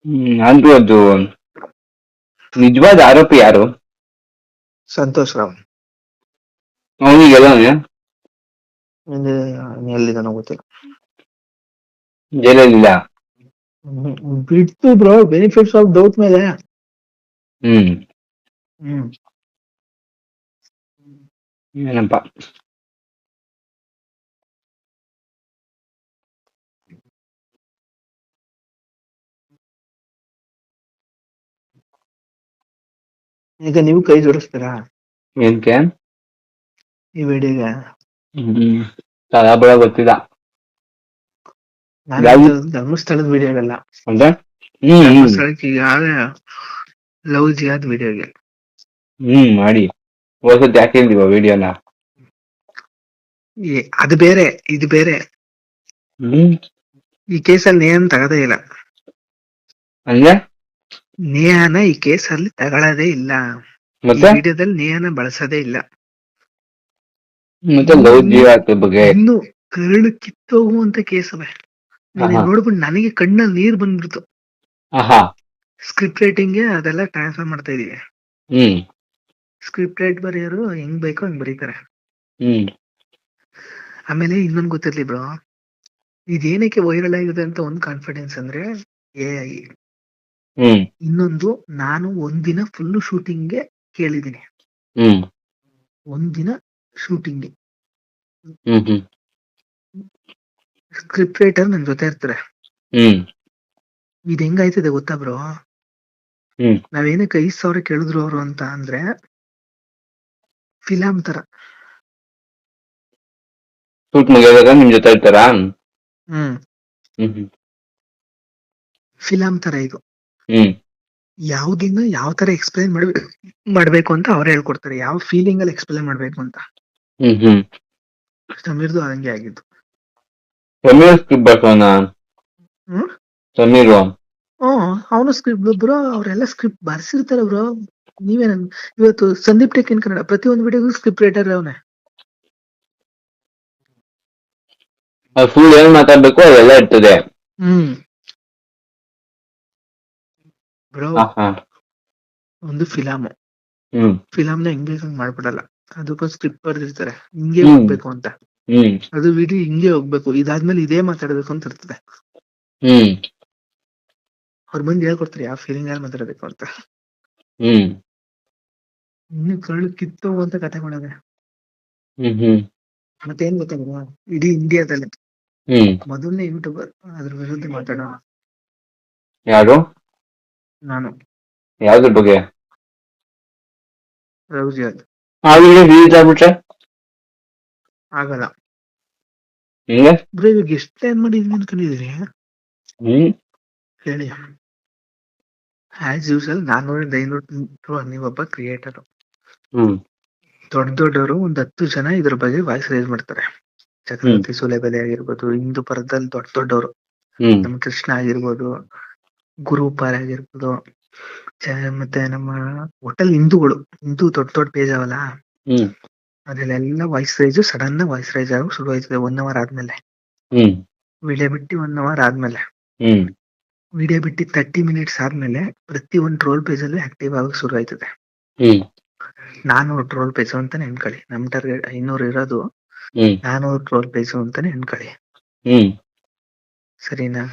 ಹ್ಮ್ ಅಂದ್ರೂ ಅದು ನಿಜವಾದ ಆರೋಪಿ ಯಾರು? ಸಂತೋಷ್ ರಾವ್. ಅವನಿಗೆಲ್ಲ ಎಲ್ಲಿದಾನೋ ಗೊತ್ತಿಲ್ಲ. ಜೈಲಲ್ಲಿಲ್ಲ? ಬಿಟ್ ಬಿಡ್ತು ಬ್ರೋ ಬೆನಿಫಿಟ್ಸ್ ಆಫ್ ಡೌಟ್ ಮೇಲೆ. ಹ್ಮ್. ಹ್ಮ್. ಏನಪ್ಪ? ಈಗ ನೀವು ಕೈ ಜೋಡಿಸ್ತೀರಾ? ಏನ್ಕೆ ಈ ವಿಡಿಯೋಗೆ ಹ್ಮ್ ತಲಾಬಳ ಗೊತ್ತಿಲ್ಲ. ನಾನು ಯಾವ್ದು? ಇದು ಧರ್ಮಸ್ಥಳದ ವಿಡಿಯೋಗಲ್ಲ ಅಂದ್ರೆ? ಹ್ಮ್ ಧರ್ಮಸ್ಥಳಕ್ಕೆ ಯಾವ ಲವ್ ಜಿಯಾದ್ ವಿಡಿಯೋಗೆ ಹ್ಮ್ ಮಾಡಿ. ಹೋಸತ್ ಯಾಕೆ ಇಲ್ದಿವ ವಿಡಿಯೋನ ಅದು ಬೇರೆ ಇದು ಬೇರೆ. ಹ್ಮ್. ಈ ಕೇಸಲ್ಲಿ ಏನ್ ತಗದೇ ಇಲ್ಲ. ಅಂದ್ರೆ? ನೇಹನ ಈ ಕೇಸಲ್ಲಿ ತಗೊಳ್ಳೋದೇ ಇಲ್ಲ. ಮತ್ತೆ? ವಿಡಿಯೋದಲ್ಲಿ ನೇಹಾನ ಬಳಸೋದೇ ಇಲ್ಲ. ಮತ್ತೆ ಲವ್ ಜೀವಾತ ಬಗ್ಗೆ? ಇನ್ನು ಕರಳು ಕಿತ್ತೋಗುವಂತ ಕೇಸ್ ಅವೆ. ನೋಡ್ಬಿಟ್ಟು ನನಗೆ ಕಣ್ಣಲ್ಲಿ ನೀರ್ ಬಂದ್ಬಿಡ್ತು. ಸ್ಕ್ರಿಪ್ಟ್ ರೈಟಿಂಗ್ ಅದೆಲ್ಲ ಟ್ರಾನ್ಸ್ಫರ್ ಮಾಡ್ತಾ ಇದೀವಿ. ಸ್ಕ್ರಿಪ್ಟ್ ರೈಟ್ ಬರೆಯೋರು ಹೆಂಗ್ ಬೇಕೋ ಹಂಗ್ ಬರೀತಾರೆ. ಆಮೇಲೆ ಇನ್ನೊಂದ್ ಗೊತ್ತಿರ್ಲಿ ಬ್ರೋ. ಇದೇನಕ್ಕೆ ವೈರಲ್ ಆಗಿದೆ ಅಂತ ಒಂದ್ ಕಾನ್ಫಿಡೆನ್ಸ್ ಅಂದ್ರೆ ಎ ಐ ಇನ್ನೊಂದು ನಾನು ಒಂದಿನ ಫುಲ್ ಶೂಟಿಂಗ್ಗೆ ಕೇಳಿದೀನಿ ಒಂದಿನ ಶೂಟಿಂಗ್ಗೆ ಸ್ಕ್ರಿಪ್ಟ್ ರೈಟರ್ ನನ್ ಜೊತೆ ಇರ್ತಾರೆ. ಹ್ಮ್. ಇದ್ ಹೆಂಗಾಯ್ತದೆ ಗೊತ್ತಾ ಬ್ರೋ. ನಾವೇನಕ್ಕೆ ಐದ್ ಸಾವಿರ ಕೇಳಿದ್ರು ಅವರು ಅಂತ ಅಂದ್ರೆ ಫಿಲಂ ತರ. ಶೂಟ್ ಮುಗಿಯೋದಾಗ ನಿಮ್ ಜೊತೆ ಇರ್ತಾರಾ? ಹ್ಮ್. ಫಿಲಂ ತರ ಇದು. ಯಾವ್ದಿನ ಯಾವ ತರ ಎಕ್ಸ್ಪ್ಲೈನ್ ಮಾಡ್ಬೇಕು ಮಾಡ್ಬೇಕು ಅಂತ ಅವ್ರು ಹೇಳ್ಕೊಡ್ತಾರೆ. ಯಾವ ಫೀಲಿಂಗ್ ಅಲ್ಲಿ ಎಕ್ಸ್ಪ್ಲೈನ್ ಮಾಡ್ಬೇಕು ಅಂತ. ಸಮೀರ್ದು ಹಂಗೆ ಆಗಿದ್ದು. ಸಮೀರ್ ಸ್ಕ್ರಿಪ್ಟ್ ಬರ್ತಾನ ಹ್ಮ್? ಸಮೀರು? ಅವನು ಸ್ಕ್ರಿಪ್ಟ್ ಬ್ರೋ ಅವರೆಲ್ಲ ಸ್ಕ್ರಿಪ್ಟ್ ಬರ್ಸಿರ್ತಾರೆ ಬ್ರೋ. ನೀವೇ ನನ್ ಇವತ್ತು ಸಂದೀಪ್ ಟೆಕ್ ಇನ್ ಕನ್ನಡ ಪ್ರತಿಯೊಂದು ವಿಡಿಯೋಗೂ ಸ್ಕ್ರಿಪ್ಟ್ ರೈಟರ್ ಅವನೇ. ಫುಲ್ ಏನ್ ಮಾತಾಡ್ಬೇಕು ಅದೆಲ್ಲ ಇರ್ತದೆ. ಹ್ಮ್. ಬ್ರೋ ಒಂದು ಫಿಲಮ್ ಹ್ಮ್. ನ ಹೆಂಗ್ ಬೇಕಂಗ್ ಮಾಡ್ಬಿಡಲ್ಲ. ಅದಕ್ಕೊಂದು ಸ್ಕ್ರಿಪ್ಟ್ ಬರ್ದಿರ್ತಾರೆ. ಹಿಂಗೆ. ಹೋಗ್ಬೇಕು ಅಂತ. ಅದು ವಿಡಿಯೋ ಹಿಂಗೆ ಹೋಗ್ಬೇಕು. ಇದಾದ್ಮೇಲೆ ಇದೇ ಮಾತಾಡ್ಬೇಕು ಅಂತ ಇರ್ತದೆ. ಅವ್ರ ಬಂದು ಹೇಳ್ಕೊಡ್ತಾರೆ ಯಾವ ಫೀಲಿಂಗ್ ಅಲ್ಲಿ ಮಾತಾಡ್ಬೇಕು ಅಂತ. ಇನ್ನು ಕರಳು ಕಿತ್ತೋಗುವಂತ ಅಂತ ಕಥೆಗಳಿವೆ ಮತ್ತೇನ್ ಗೊತ್ತಾಗ ಇಡೀ ಇಂಡಿಯಾದಲ್ಲಿ ಮೊದಲನೇ ಯೂಟ್ಯೂಬರ್ ಅದ್ರ ವಿರುದ್ಧ ಮಾತಾಡೋಣ. ಯಾರು? ನಾನು. ಯಾವ್ದ್ರ ಬಗ್ಗೆ? ರೌಜಿಯಾದ್ ಆ ವಿಡಿಯೋ ರಿಲೀಸ್ ಆಗ್ಬಿಟ್ರೆ? ಆಗಲ್ಲ. ಹಿಂಗೆ? ಬ್ರೋ ಇವಾಗ ಎಷ್ಟು ಏನ್ ಮಾಡಿದ್ವಿ ಅನ್ಕೊಂಡಿದೀರಿ ಹ್ಮ್. ಹೇಳಿ. ಆಸ್ ಯೂಸಲ್ ನಾನ್ನೂರಿಂದ ಐನೂರು ನೀವೊಬ್ಬ ಕ್ರಿಯೇಟರ್ ಹ್ಮ್. ದೊಡ್ಡ ದೊಡ್ಡವರು ಒಂದ್ ಹತ್ತು ಜನ ಇದ್ರ ಬಗ್ಗೆ ವಾಯ್ಸ್ ರೈಸ್ ಮಾಡ್ತಾರೆ. ಚಕ್ರವರ್ತಿ ಸೂಲೆಬೆಲೆ ಆಗಿರ್ಬೋದು ಹಿಂದೂ ಪರದಲ್ಲಿ ದೊಡ್ಡ ದೊಡ್ಡವರು. ಹ್ಮ್. ನಮ್ಮ ಕೃಷ್ಣ ಆಗಿರ್ಬೋದು ಗುರುಪಾಲ್ ಆಗಿರ್ಬೋದು ಮತ್ತೆ ನಮ್ಮ ಒಟ್ಟಲ್ಲಿ ಹಿಂದೂಗಳು ಹಿಂದೂ ದೊಡ್ಡ ದೊಡ್ಡ ಪೇಜ್ ಅವಲ್ಲ? ಅದ್ರಲ್ಲೆಲ್ಲ voice raise sudden voice raise ಆಗಿ ಶುರು ಆಯ್ತದೆ ಒನ್ ಅವರ್ ಆದ್ಮೇಲೆ. ವಿಡಿಯೋ ಬಿಟ್ಟು ಒನ್ ಅವರ್ ಆದ್ಮೇಲೆ. ವಿಡಿಯೋ ಬಿಟ್ಟು ತರ್ಟಿ ಮಿನಿಟ್ಸ್ ಆದ್ಮೇಲೆ ಪ್ರತಿ ಒಂದು ಟ್ರೋಲ್ ಪೇಜ್ ಅಲ್ಲೂ ಆಕ್ಟಿವ್ ಆಗಿ ಶುರು ಆಯ್ತದೆ ನಾನೂರು ಟ್ರೋಲ್ ಪೇಜ್ ಅಂತಾನೆ ಹೆಣ್ಕಳಿ. ನಮ್ ಟಾರ್ಗೆಟ್ ಐನೂರು ಇರೋದು ನಾನೂರು ಟ್ರೋಲ್ ಪೇಜ್ ಅಂತಾನೆ ಹೆಣ್ಕಳಿ. ಹ್ಮ್. ಸರಿನಾ?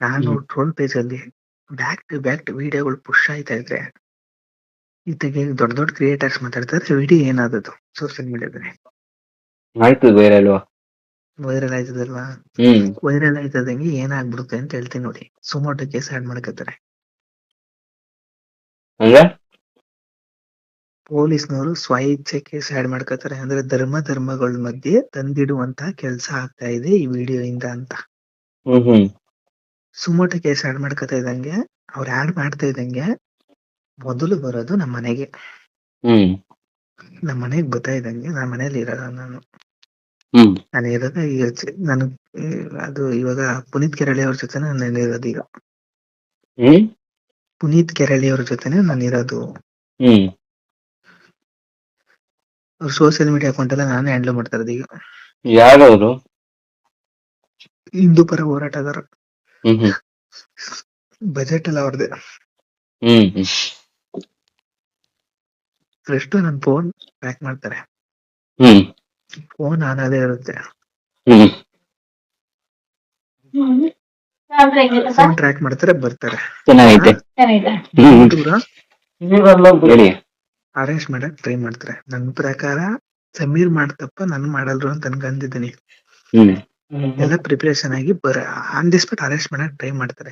ನಾನೂರು ಟ್ರೋಲ್ ಪೇಜ್ ಅಲ್ಲಿ ಬ್ಯಾಕ್ ಟು ಬ್ಯಾಕ್ ವಿಡಿಯೋಗಳು ಪುಷ್ ಆಯ್ತಾ ಇದ್ರೆ ಇತ್ತಗೆ ದೊಡ್ಡ ದೊಡ್ಡ ಕ್ರಿಯೇಟರ್ಸ್ ಮಾತಾಡ್ತಾರೆ ವಿಡಿಯೋ ಏನಾದದ್ದು ಸೋಷಿಯಲ್ ಮೀಡಿಯಾದಲ್ಲಿ ಆಯ್ತು ವೈರಲ್ ವೈರಲ್ ಆಯ್ತದಲ್ವಾ? ವೈರಲ್ ಆಯ್ತದಂಗೆ ಏನಾಗ್ಬಿಡುತ್ತೆ ಅಂತ ಹೇಳ್ತೀನಿ ನೋಡಿ. ಸುಮೋಟೋ ಕೇಸ್ ಆಡ್ ಮಾಡ್ಕೋತಾರೆ ಅಂದ್ರೆ ಪೊಲೀಸ್ನವರು ಸ್ವಇಚ್ಛೆ ಕೇಸ್ ಆಡ್ ಮಾಡ್ಕೋತಾರೆ ಅಂದ್ರೆ ಧರ್ಮ ಧರ್ಮಗಳ ಮಧ್ಯೆ ತಂದಿಡುವಂತಹ ಕೆಲಸ ಆಗ್ತಾ ಇದೆ ಈ ವಿಡಿಯೋ ಇಂದ ಅಂತ. ಸುಮೋಟೋ ಕೇಸ್ ಆಡ್ ಮಾಡ್ಕೊತಾ ಇದ್ದಂಗೆ ಅವ್ರು ಆಡ್ ಮಾಡ್ತಾ ಇದ್ದಂಗೆ ಮೊದಲು ಬರೋದು ನಮ್ಮ ಮನೆಗೆ. ನಮ್ಮ ಮನೆಗ್ ಬರ್ತಾ ಇದ್ದಂಗೆ ನಮ್ಮ ಮನೇಲಿ ಇರೋದ ನಾನು. ನಾನು ಇರೋದ ಈಗ ನಾನು ಅದು ಇವಾಗ ಪುನೀತ್ ಕೆರಳಿ ಅವ್ರ ಜೊತೆ ನಾನು ಇರೋದು ಈಗ. ಪುನೀತ್ ಕೆರಳಿ ಅವ್ರ ಜೊತೆನೆ ನಾನು ಇರೋದು. ಹ್ಮ್. ಅವ್ರ ಸೋಷಿಯಲ್ ಮೀಡಿಯಾ ಅಕೌಂಟ್ ಎಲ್ಲ ನಾನೇ ಹ್ಯಾಂಡಲ್ ಮಾಡ್ತಾ ಇರೋದು ಈಗ. ಯಾರು ಹಿಂದೂ ಪರ ಹೋರಾಟಗಾರ. ಬಜೆಟ್ ಎಲ್ಲ ಹ್ಮ್ ಎಷ್ಟು ನನ್ನ ಫೋನ್ ಟ್ರ್ಯಾಕ್ ಮಾಡ್ತಾರೆ. ಹ್ಮ್. ಫೋನ್ ಆನ್ ಅದೇ ಇರುತ್ತೆ. ಹ್ಮ್. ಫೋನ್ ಟ್ರ್ಯಾಕ್ ಮಾಡ್ತಾರೆ ಬರ್ತಾರೆ. ಅರೇಂಜ್ ಮಾಡಕ್ ಟ್ರೈ ಮಾಡ್ತಾರೆ. ನನ್ನ ಪ್ರಕಾರ ಸಮೀರ್ ಮಾಡ್ತಪ್ಪ ನನ್ ಮಾಡಲ್ರು ಅಂತ ಅನ್ಕೊಂಡಿದ್ದೀನಿ ಹ್ಮ್. ಎಲ್ಲ ಪ್ರಿಪರೇಷನ್ ಆಗಿ ಬರ ಆನ್ ದಿ ಸ್ಪಾಟ್ ಅರೆಸ್ಟ್ ಮಾಡಕ್ ಟ್ರೈ ಮಾಡ್ತಾರೆ.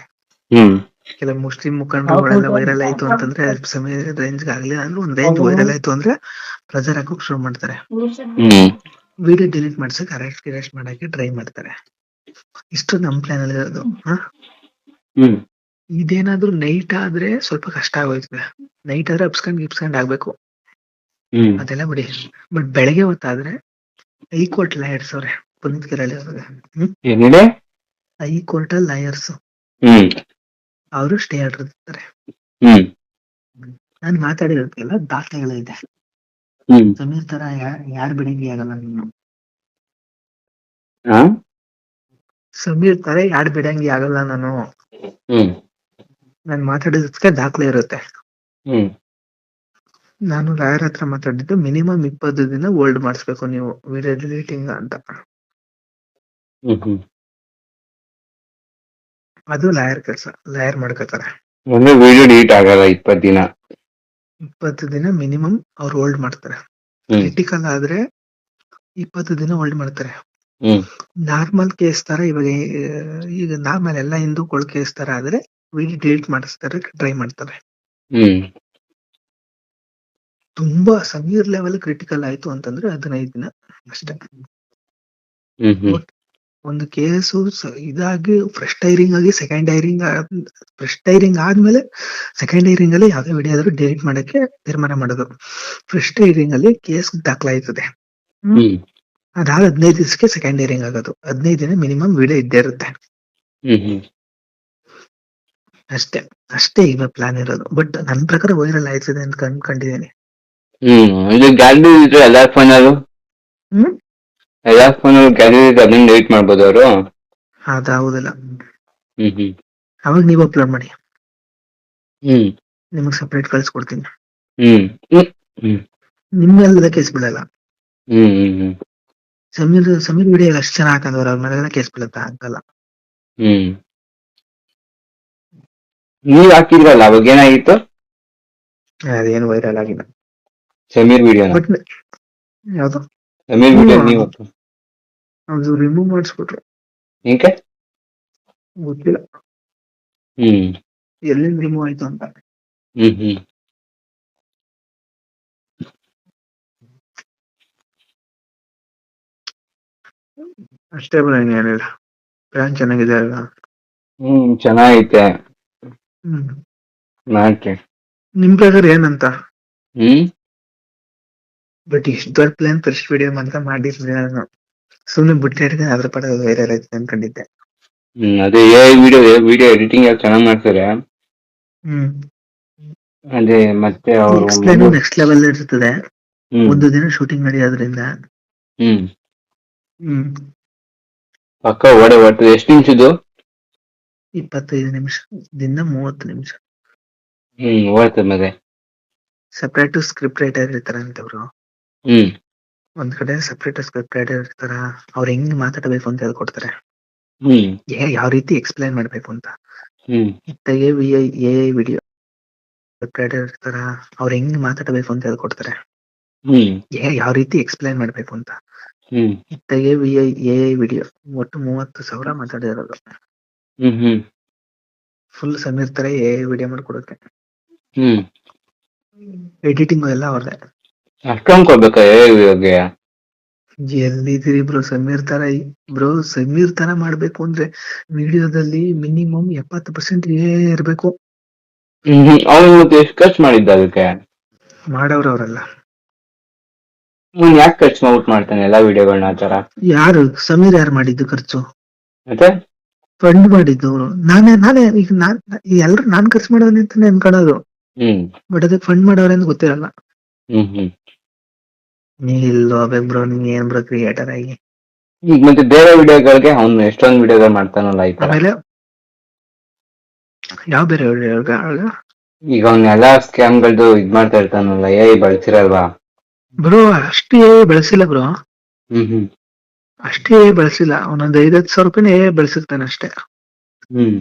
ಹ್ಮ್. ಕೆಲವು ಮುಸ್ಲಿಂ ಮುಖಂಡರುಗಳೆಲ್ಲ ವೈರಲ್ ಆಯ್ತು ಅಂತಂದ್ರೆ ಸಮಯ ರೇಂಜ್ ಆಗ್ಲಿಲ್ಲ ಅಂದ್ರೆ ಒಂದ್ ರೇಂಜ್ ವೈರಲ್ ಆಯ್ತು ಅಂದ್ರೆ ಪ್ರೆಜರ್ ಹಾಕೋಕ್ ಶುರು ಮಾಡ್ತಾರೆ. ಹ್ಮ್. ವಿಡಿಯೋ ಡಿಲೀಟ್ ಮಾಡ್ಸಕ್ ಅರೆಸ್ಟ್ ಗಿರೆಸ್ಟ್ ಮಾಡಕ್ಕೆ ಟ್ರೈ ಮಾಡ್ತಾರೆ. ಇಷ್ಟು ನಮ್ ಪ್ಲಾನ್ ಅಲ್ಲಿ ಇರೋದು. ಇದೇನಾದ್ರು ಹ್ಮ್. ಇದೇನಾದ್ರೂ ನೈಟ್ ಆದ್ರೆ ಸ್ವಲ್ಪ ಕಷ್ಟ ಆಗೋಯ್ತದೆ. ನೈಟ್ ಆದ್ರೆ ಅಪ್ಸ್ಕೊಂಡ್ ಗಿಪ್ಸ್ಕೊಂಡ್ ಆಗ್ಬೇಕು. ಹ್ಮ್. ಅದೆಲ್ಲ ಬಿಡಿ. ಬಟ್ ಬೆಳಗ್ಗೆ ಹೊತ್ತಾದ್ರೆ ಹೈಕೋರ್ಟ್ ಲಾಯರ್ಸ್ ಅವ್ರೆ ಪುನೀತ್ ಕಿರಳಿ ಅವ್ರಿಗೆ ಏನಿದೆ ಹೈಕೋರ್ಟ್ ಅಲ್ಲಿ ಲಾಯರ್ಸ್. ಅವರು ಸ್ಟೇ ಆರ್ಡರ್ ಇರ್ತಾರೆ ನಾನು ಮಾತಾಡಿರೋದಕ್ಕೆಲ್ಲ ದಾಖಲೆಗಳಿದೆ ಸಮೀರ್ ತರ ಯಾರು ಬಿಡಂಗಿ ಆಗಲ್ಲ ನೀನು. ಹಾ ಸಮೀರ್ ತರ ಯಾರು ಬಿಡಂಗಿ ಆಗಲ್ಲ ನಾನು. ನಾನು ಮಾತಾಡಿದಕ್ಕೆ ದಾಖಲೆ ಇರುತ್ತೆ. ನಾನು ಲಾಯರ್ ಹತ್ರ ಮಾತಾಡಿದ್ದು ಮಿನಿಮಮ್ ಇಪ್ಪತ್ತು ದಿನ ಹೋಲ್ಡ್ ಮಾಡಿಸ್ಬೇಕು ನೀವು. ವಿಡಿಯೋ ಡಿಲೀಟಿಂಗ್ ಅಂತ. ಹ್ಮ್ ಅದು ಲಾಯರ್ ಕೆಲಸ ಲಾಯರ್ ಮಾಡ್ಕೋತಾರೆ. ಅಂದ್ರೆ ವಿಡಿಯೋ ಡಿಲೀಟ್ ಆಗಲ್ಲ ಇಪ್ಪತ್ ದಿನ. ಇಪ್ಪತ್ತು ದಿನ ಮಿನಿಮಮ್ ಅವ್ರು ಹೋಲ್ಡ್ ಮಾಡ್ತಾರೆ. ಕ್ರಿಟಿಕಲ್ ಆದ್ರೆ ಇಪ್ಪತ್ತು ದಿನ ಹೋಲ್ಡ್ ಮಾಡ್ತಾರೆ. ನಾರ್ಮಲ್ ಕೇಸ್ ತರ ಇವಾಗ ಈಗ ನಾರ್ಮಲ್ ಎಲ್ಲ ಹಿಂದೂಗಳು ಕೇಸ್ ತರ ಆದ್ರೆ ವಿಡಿಯೋ ಡಿಲೀಟ್ ಮಾಡಿಸ್ತಾರೆ ಟ್ರೈ ಮಾಡ್ತಾರೆ. ತುಂಬಾ ಸಮೀರ್ ಲೆವೆಲ್ ಕ್ರಿಟಿಕಲ್ ಆಯ್ತು ಅಂತಂದ್ರೆ ಹದಿನೈದು ದಿನ ಅಷ್ಟೇ. ಒಂದು ಕೇಸು ಇದಾಗಿ ಫ್ರೆಶ್ ಟೈರಿಂಗ್ ಆಗಿ ಸೆಕೆಂಡ್ ಟೈರಿಂಗ್ ಫ್ರೆಶ್ ಟೈರಿಂಗ್ ಆದ್ಮೇಲೆ ಸೆಕೆಂಡ್ ಟೈರಿಂಗ್ ಅಲ್ಲಿ ಯಾವ್ದೇ ವಿಡಿಯೋ ಆದ್ರೂ ಡಿಲೀಟ್ ಮಾಡಕ್ಕೆ ತೀರ್ಮಾನ ಮಾಡೋದು. ಫ್ರೆಶ್ ಟೈರಿಂಗ್ ಅಲ್ಲಿ ಕೇಸ್ ದಾಖಲಾಯ್ತದೆ. ಅದಾದ ಹದಿನೈದು ದಿವಸಕ್ಕೆ ಸೆಕೆಂಡ್ ಇಯರಿಂಗ್ ಆಗೋದು. ಹದಿನೈದು ದಿನ ಮಿನಿಮಮ್ ವಿಡಿಯೋ ಇದ್ದೇ ಇರುತ್ತೆ. ಅಷ್ಟೇ ಅಷ್ಟೇ ಈಗ ಪ್ಲಾನ್ ಇರೋದು. ಬಟ್ ನನ್ ಪ್ರಕಾರ ವೈರಲ್ ಆಯ್ತದೆ ಅಂತ ಅನ್ಕೊಂಡಿದ್ದೀನಿ ಹ್ಮ್ ಇದು ಗ್ಯಾಲರಿ ಇದ್ರೆ ಎಲ್ಲಾ ಫೋನ್ ಅದು ಗ್ಯಾಲರಿ ಅದನ್ನ ಡಿಲೀಟ್ ಮಾಡ್ಬೋದು ಅವರು? ಅದಾವುದಿಲ್ಲ ಹ್ಮ್ ಹ್ಮ್. ಅವಾಗ ನೀವು ಅಪ್ಲೋಡ್ ಮಾಡಿ. ಹ್ಮ್. ನಿಮಗ್ ಸಪ್ರೇಟ್ ಕಳ್ಸ್ಕೊಡ್ತೀನಿ. ಹ್ಮ್. ಹ್ಮ್ ಹ್ಮ್. ನಿಮ್ಗೆಲ್ಲ ಕೇಸ್ ಬಿಡಲ್ಲ. ಹ್ಮ್ ಹ್ಮ್ ಹ್ಮ್. ಸಮೀರ್ ಸಮೀರ್ ವಿಡಿಯೋ ಅಷ್ಟು ಚೆನ್ನಾಗಿ ಹಾಕಂದವ್ರ ಅವ್ರ ಮೇಲೆಲ್ಲ ಕೇಸ್ ಬೀಳುತ್ತಾ ಹಾಕಲ್ಲ ಹ್ಮ್. ನೀವ್ ಹಾಕಿದ್ರಲ್ಲ ಅವಾಗ ಏನಾಗಿತ್ತು? ಅದೇನು ವೈರಲ್ ಆಗಿಲ್ಲ. ಸಮೀರ್ ವಿಡಿಯೋ ಬಟ್ ಯಾವ್ದು? ಸಮೀರ್ ವಿಡಿಯೋ ನೀವು ಅದು ರಿಮೂವ್ ಮಾಡಿಸ್ಬಿಟ್ರು ಏಕೆ? ಗೊತ್ತಿಲ್ಲ. ಹ್ಮ್. ಎಲ್ಲಿಂದ ರಿಮೂವ್ ಆಯ್ತು ಅಂತ. ಹ್ಮ್ ಹ್ಮ್. ಅಷ್ಟೇ ಬರ ಏನಿಲ್ಲ ಪ್ಲಾನ್ ಚೆನ್ನಾಗಿದೆ ಅಲ್ಲ ಹ್ಮ್ ಚೆನ್ನಾಗೈತೆ. ಹ್ಮ್. ನಾಕೆ ನಿಮ್ ಪ್ರಕಾರ ಏನಂತ? ಹ್ಮ್? ಬಟ್ ಇಷ್ಟ ದೊಡ್ಡ ಪ್ಲಾನ್ ಫಸ್ಟ್ ವಿಡಿಯೋ ಅಂತ ಮಾಡಿರ್ಲಿಲ್ಲ ನಾನು. ಸುಮ್ನೆ ಬಿಟ್ಟಿಡ್ದೆ ಅದ್ರ ಪಡ ವೈರಲ್ ಆಯ್ತು ಅನ್ಕೊಂಡಿದ್ದೆ ಹ್ಮ್ ಅದೇ ಎ ವಿಡಿಯೋ ವಿಡಿಯೋ ಎಡಿಟಿಂಗ್ ಎಲ್ಲ ಚೆನ್ನಾಗ್ ಮಾಡ್ತಾರೆ? ಹ್ಮ್. ಅದೇ ಮತ್ತೆ ಅವರು ನೆಕ್ಸ್ಟ್ ಲೆವೆಲ್ ಇರ್ತದೆ. ಒಂದು ದಿನ ಶೂಟಿಂಗ್ ನಡೆಯೋದ್ರಿಂದ. ಹ್ಮ್. ಹ್ಮ್. ಪಕ್ಕ ಓಡೆ ಒಟ್ಟು ಎಷ್ಟು ನಿಮಿಷದ್ದು? ಇಪ್ಪತ್ತೈದು ನಿಮಿಷ ದಿನ ಮೂವತ್ತು ನಿಮಿಷ. ಹ್ಮ್ ಓಡ್ತದೆ ಮತ್ತೆ ಸಪ್ರೇಟ್ ಸ್ಕ್ರಿಪ್ಟ್ ರೈಟರ್ ಇರ್ತಾರಂತೆ ಅವರು. ಹ್ಮ್. ಒಂದ್ ಕಡೆ ಸಪ್ರೇಟ್ ಸ್ಕ್ರಿಪ್ಟ್ ರೈಟರ್ ಇರ್ತಾರ ಅವ್ರ ಹೆಂಗ್ ಮಾತಾಡಬೇಕು ಅಂತ ಹೇಳ್ಕೊಡ್ತಾರೆ. ಯಾವ ರೀತಿ ಎಕ್ಸ್ಪ್ಲೈನ್ ಮಾಡ್ಬೇಕು ಅಂತ. ಇತ್ತಾಗೆ via a video writer ಇರ್ತಾರ ಅವ್ರ ಹೆಂಗ್ ಮಾತಾಡಬೇಕು ಅಂತ ಹೇಳ್ಕೊಡ್ತಾರೆ. ಯಾವ ರೀತಿ ಎಕ್ಸ್ಪ್ಲೈನ್ ಮಾಡ್ಬೇಕು ಅಂತ. ಹ್ಮ್. ಇತ್ತಾಗೆ ವಿ ಐ ಎ ವಿಡಿಯೋ ಒಟ್ಟು ಮೂವತ್ತು ಸಾವಿರ ಮಾತಾಡಿರೋದು. ಫುಲ್ ಸಮೀರ್ ತರ ಎ ವಿಡಿಯೋ ಮಾಡ್ಕೊಡೋಕೆ. ಹ್ಮ್. ಎಡಿಟಿಂಗ್ ಎಲ್ಲ ಅವ್ರದೇ. ಅಷ್ಟೊಂದ್ ಕೊಡ್ಬೇಕಾ ಇವಾಗ ಎಲ್ಲಿದ್ದೀರಿ ಬ್ರೋ? ಸಮೀರ್ ತರ ಬ್ರೋ ಸಮೀರ್ ತರ ಮಾಡ್ಬೇಕು ಅಂದ್ರೆ ವಿಡಿಯೋದಲ್ಲಿ ಮಿನಿಮಮ್ ಎಪ್ಪತ್ತು ಪರ್ಸೆಂಟ್ ಇರ್ಬೇಕು. ಅವನು ಮತ್ತೆ ಎಷ್ಟು ಖರ್ಚು ಮಾಡಿದ್ದ ಅದಕ್ಕೆ? ಮಾಡವ್ರ ಅವರಲ್ಲ. ಯಾಕೆ ಖರ್ಚು ಮಾಡ್ಬಿಟ್ಟು ಮಾಡ್ತಾನೆ ಎಲ್ಲಾ ವಿಡಿಯೋಗಳನ್ನ ಆತರ ಯಾರು? ಸಮೀರ್ ಯಾರು ಮಾಡಿದ್ದು ಖರ್ಚು? ಮತ್ತೆ? ಫಂಡ್ ಮಾಡಿದ್ದು ನಾನೇ ನಾನೇ ಈಗ ನಾನ್ ಎಲ್ರು ನಾನ್ ಖರ್ಚು ಮಾಡೋದ್ ಅಂತಾನೆ ಅನ್ಕೊಳ್ಳೋದು. ಹ್ಮ್. ಬಟ್ ಅದಕ್ಕೆ ಫಂಡ್ ಮಾಡೋರೆ ಅಂತ ಗೊತ್ತಿರಲ್ಲ. ಹ್ಮ್ ಹ್ಮ್. ನೀ ಇಲ್ಲೋ ಬ್ರೋ ನೀ ಏನ್ ಬ್ರೋ ಕ್ರಿಯೇಟರ್ ಆಗಿ? ಈಗ ಮತ್ತೆ ಬೇರೆ ವಿಡಿಯೋಗಳಿಗೆ ಅವ್ನು ಎಷ್ಟೊಂದು ವಿಡಿಯೋಗಳು ಮಾಡ್ತಾನಲ್ಲ ಈ ತರ. ಆಮೇಲೆ ಯಾವ ಬೇರೆ ಹೇಳ್ಗ ಈಗ ಅವ್ನೆಲ್ಲ ಸ್ಕ್ಯಾಮ್ ಗಳದ್ದು ಇದ್ ಮಾಡ್ತಾ ಇರ್ತಾನಲ್ಲ ಏ ಬಳಸಿರಲ್ವಾ? ಬ್ರೋ ಅಷ್ಟೇ ಬೆಳೆಸಿಲ್ಲ ಬ್ರೋ ಹ್ಮ್ ಹ್ಮ್. ಅಷ್ಟೇ ಬೆಳೆಸಿಲ್ಲ. ಒಂದೊಂದ್ ಐದತ್ತು ಸಾವಿರ ರೂಪಾಯಿನೇ ಬೆಳೆಸಿರ್ತಾನೆ ಅಷ್ಟೇ. ಹ್ಮ್.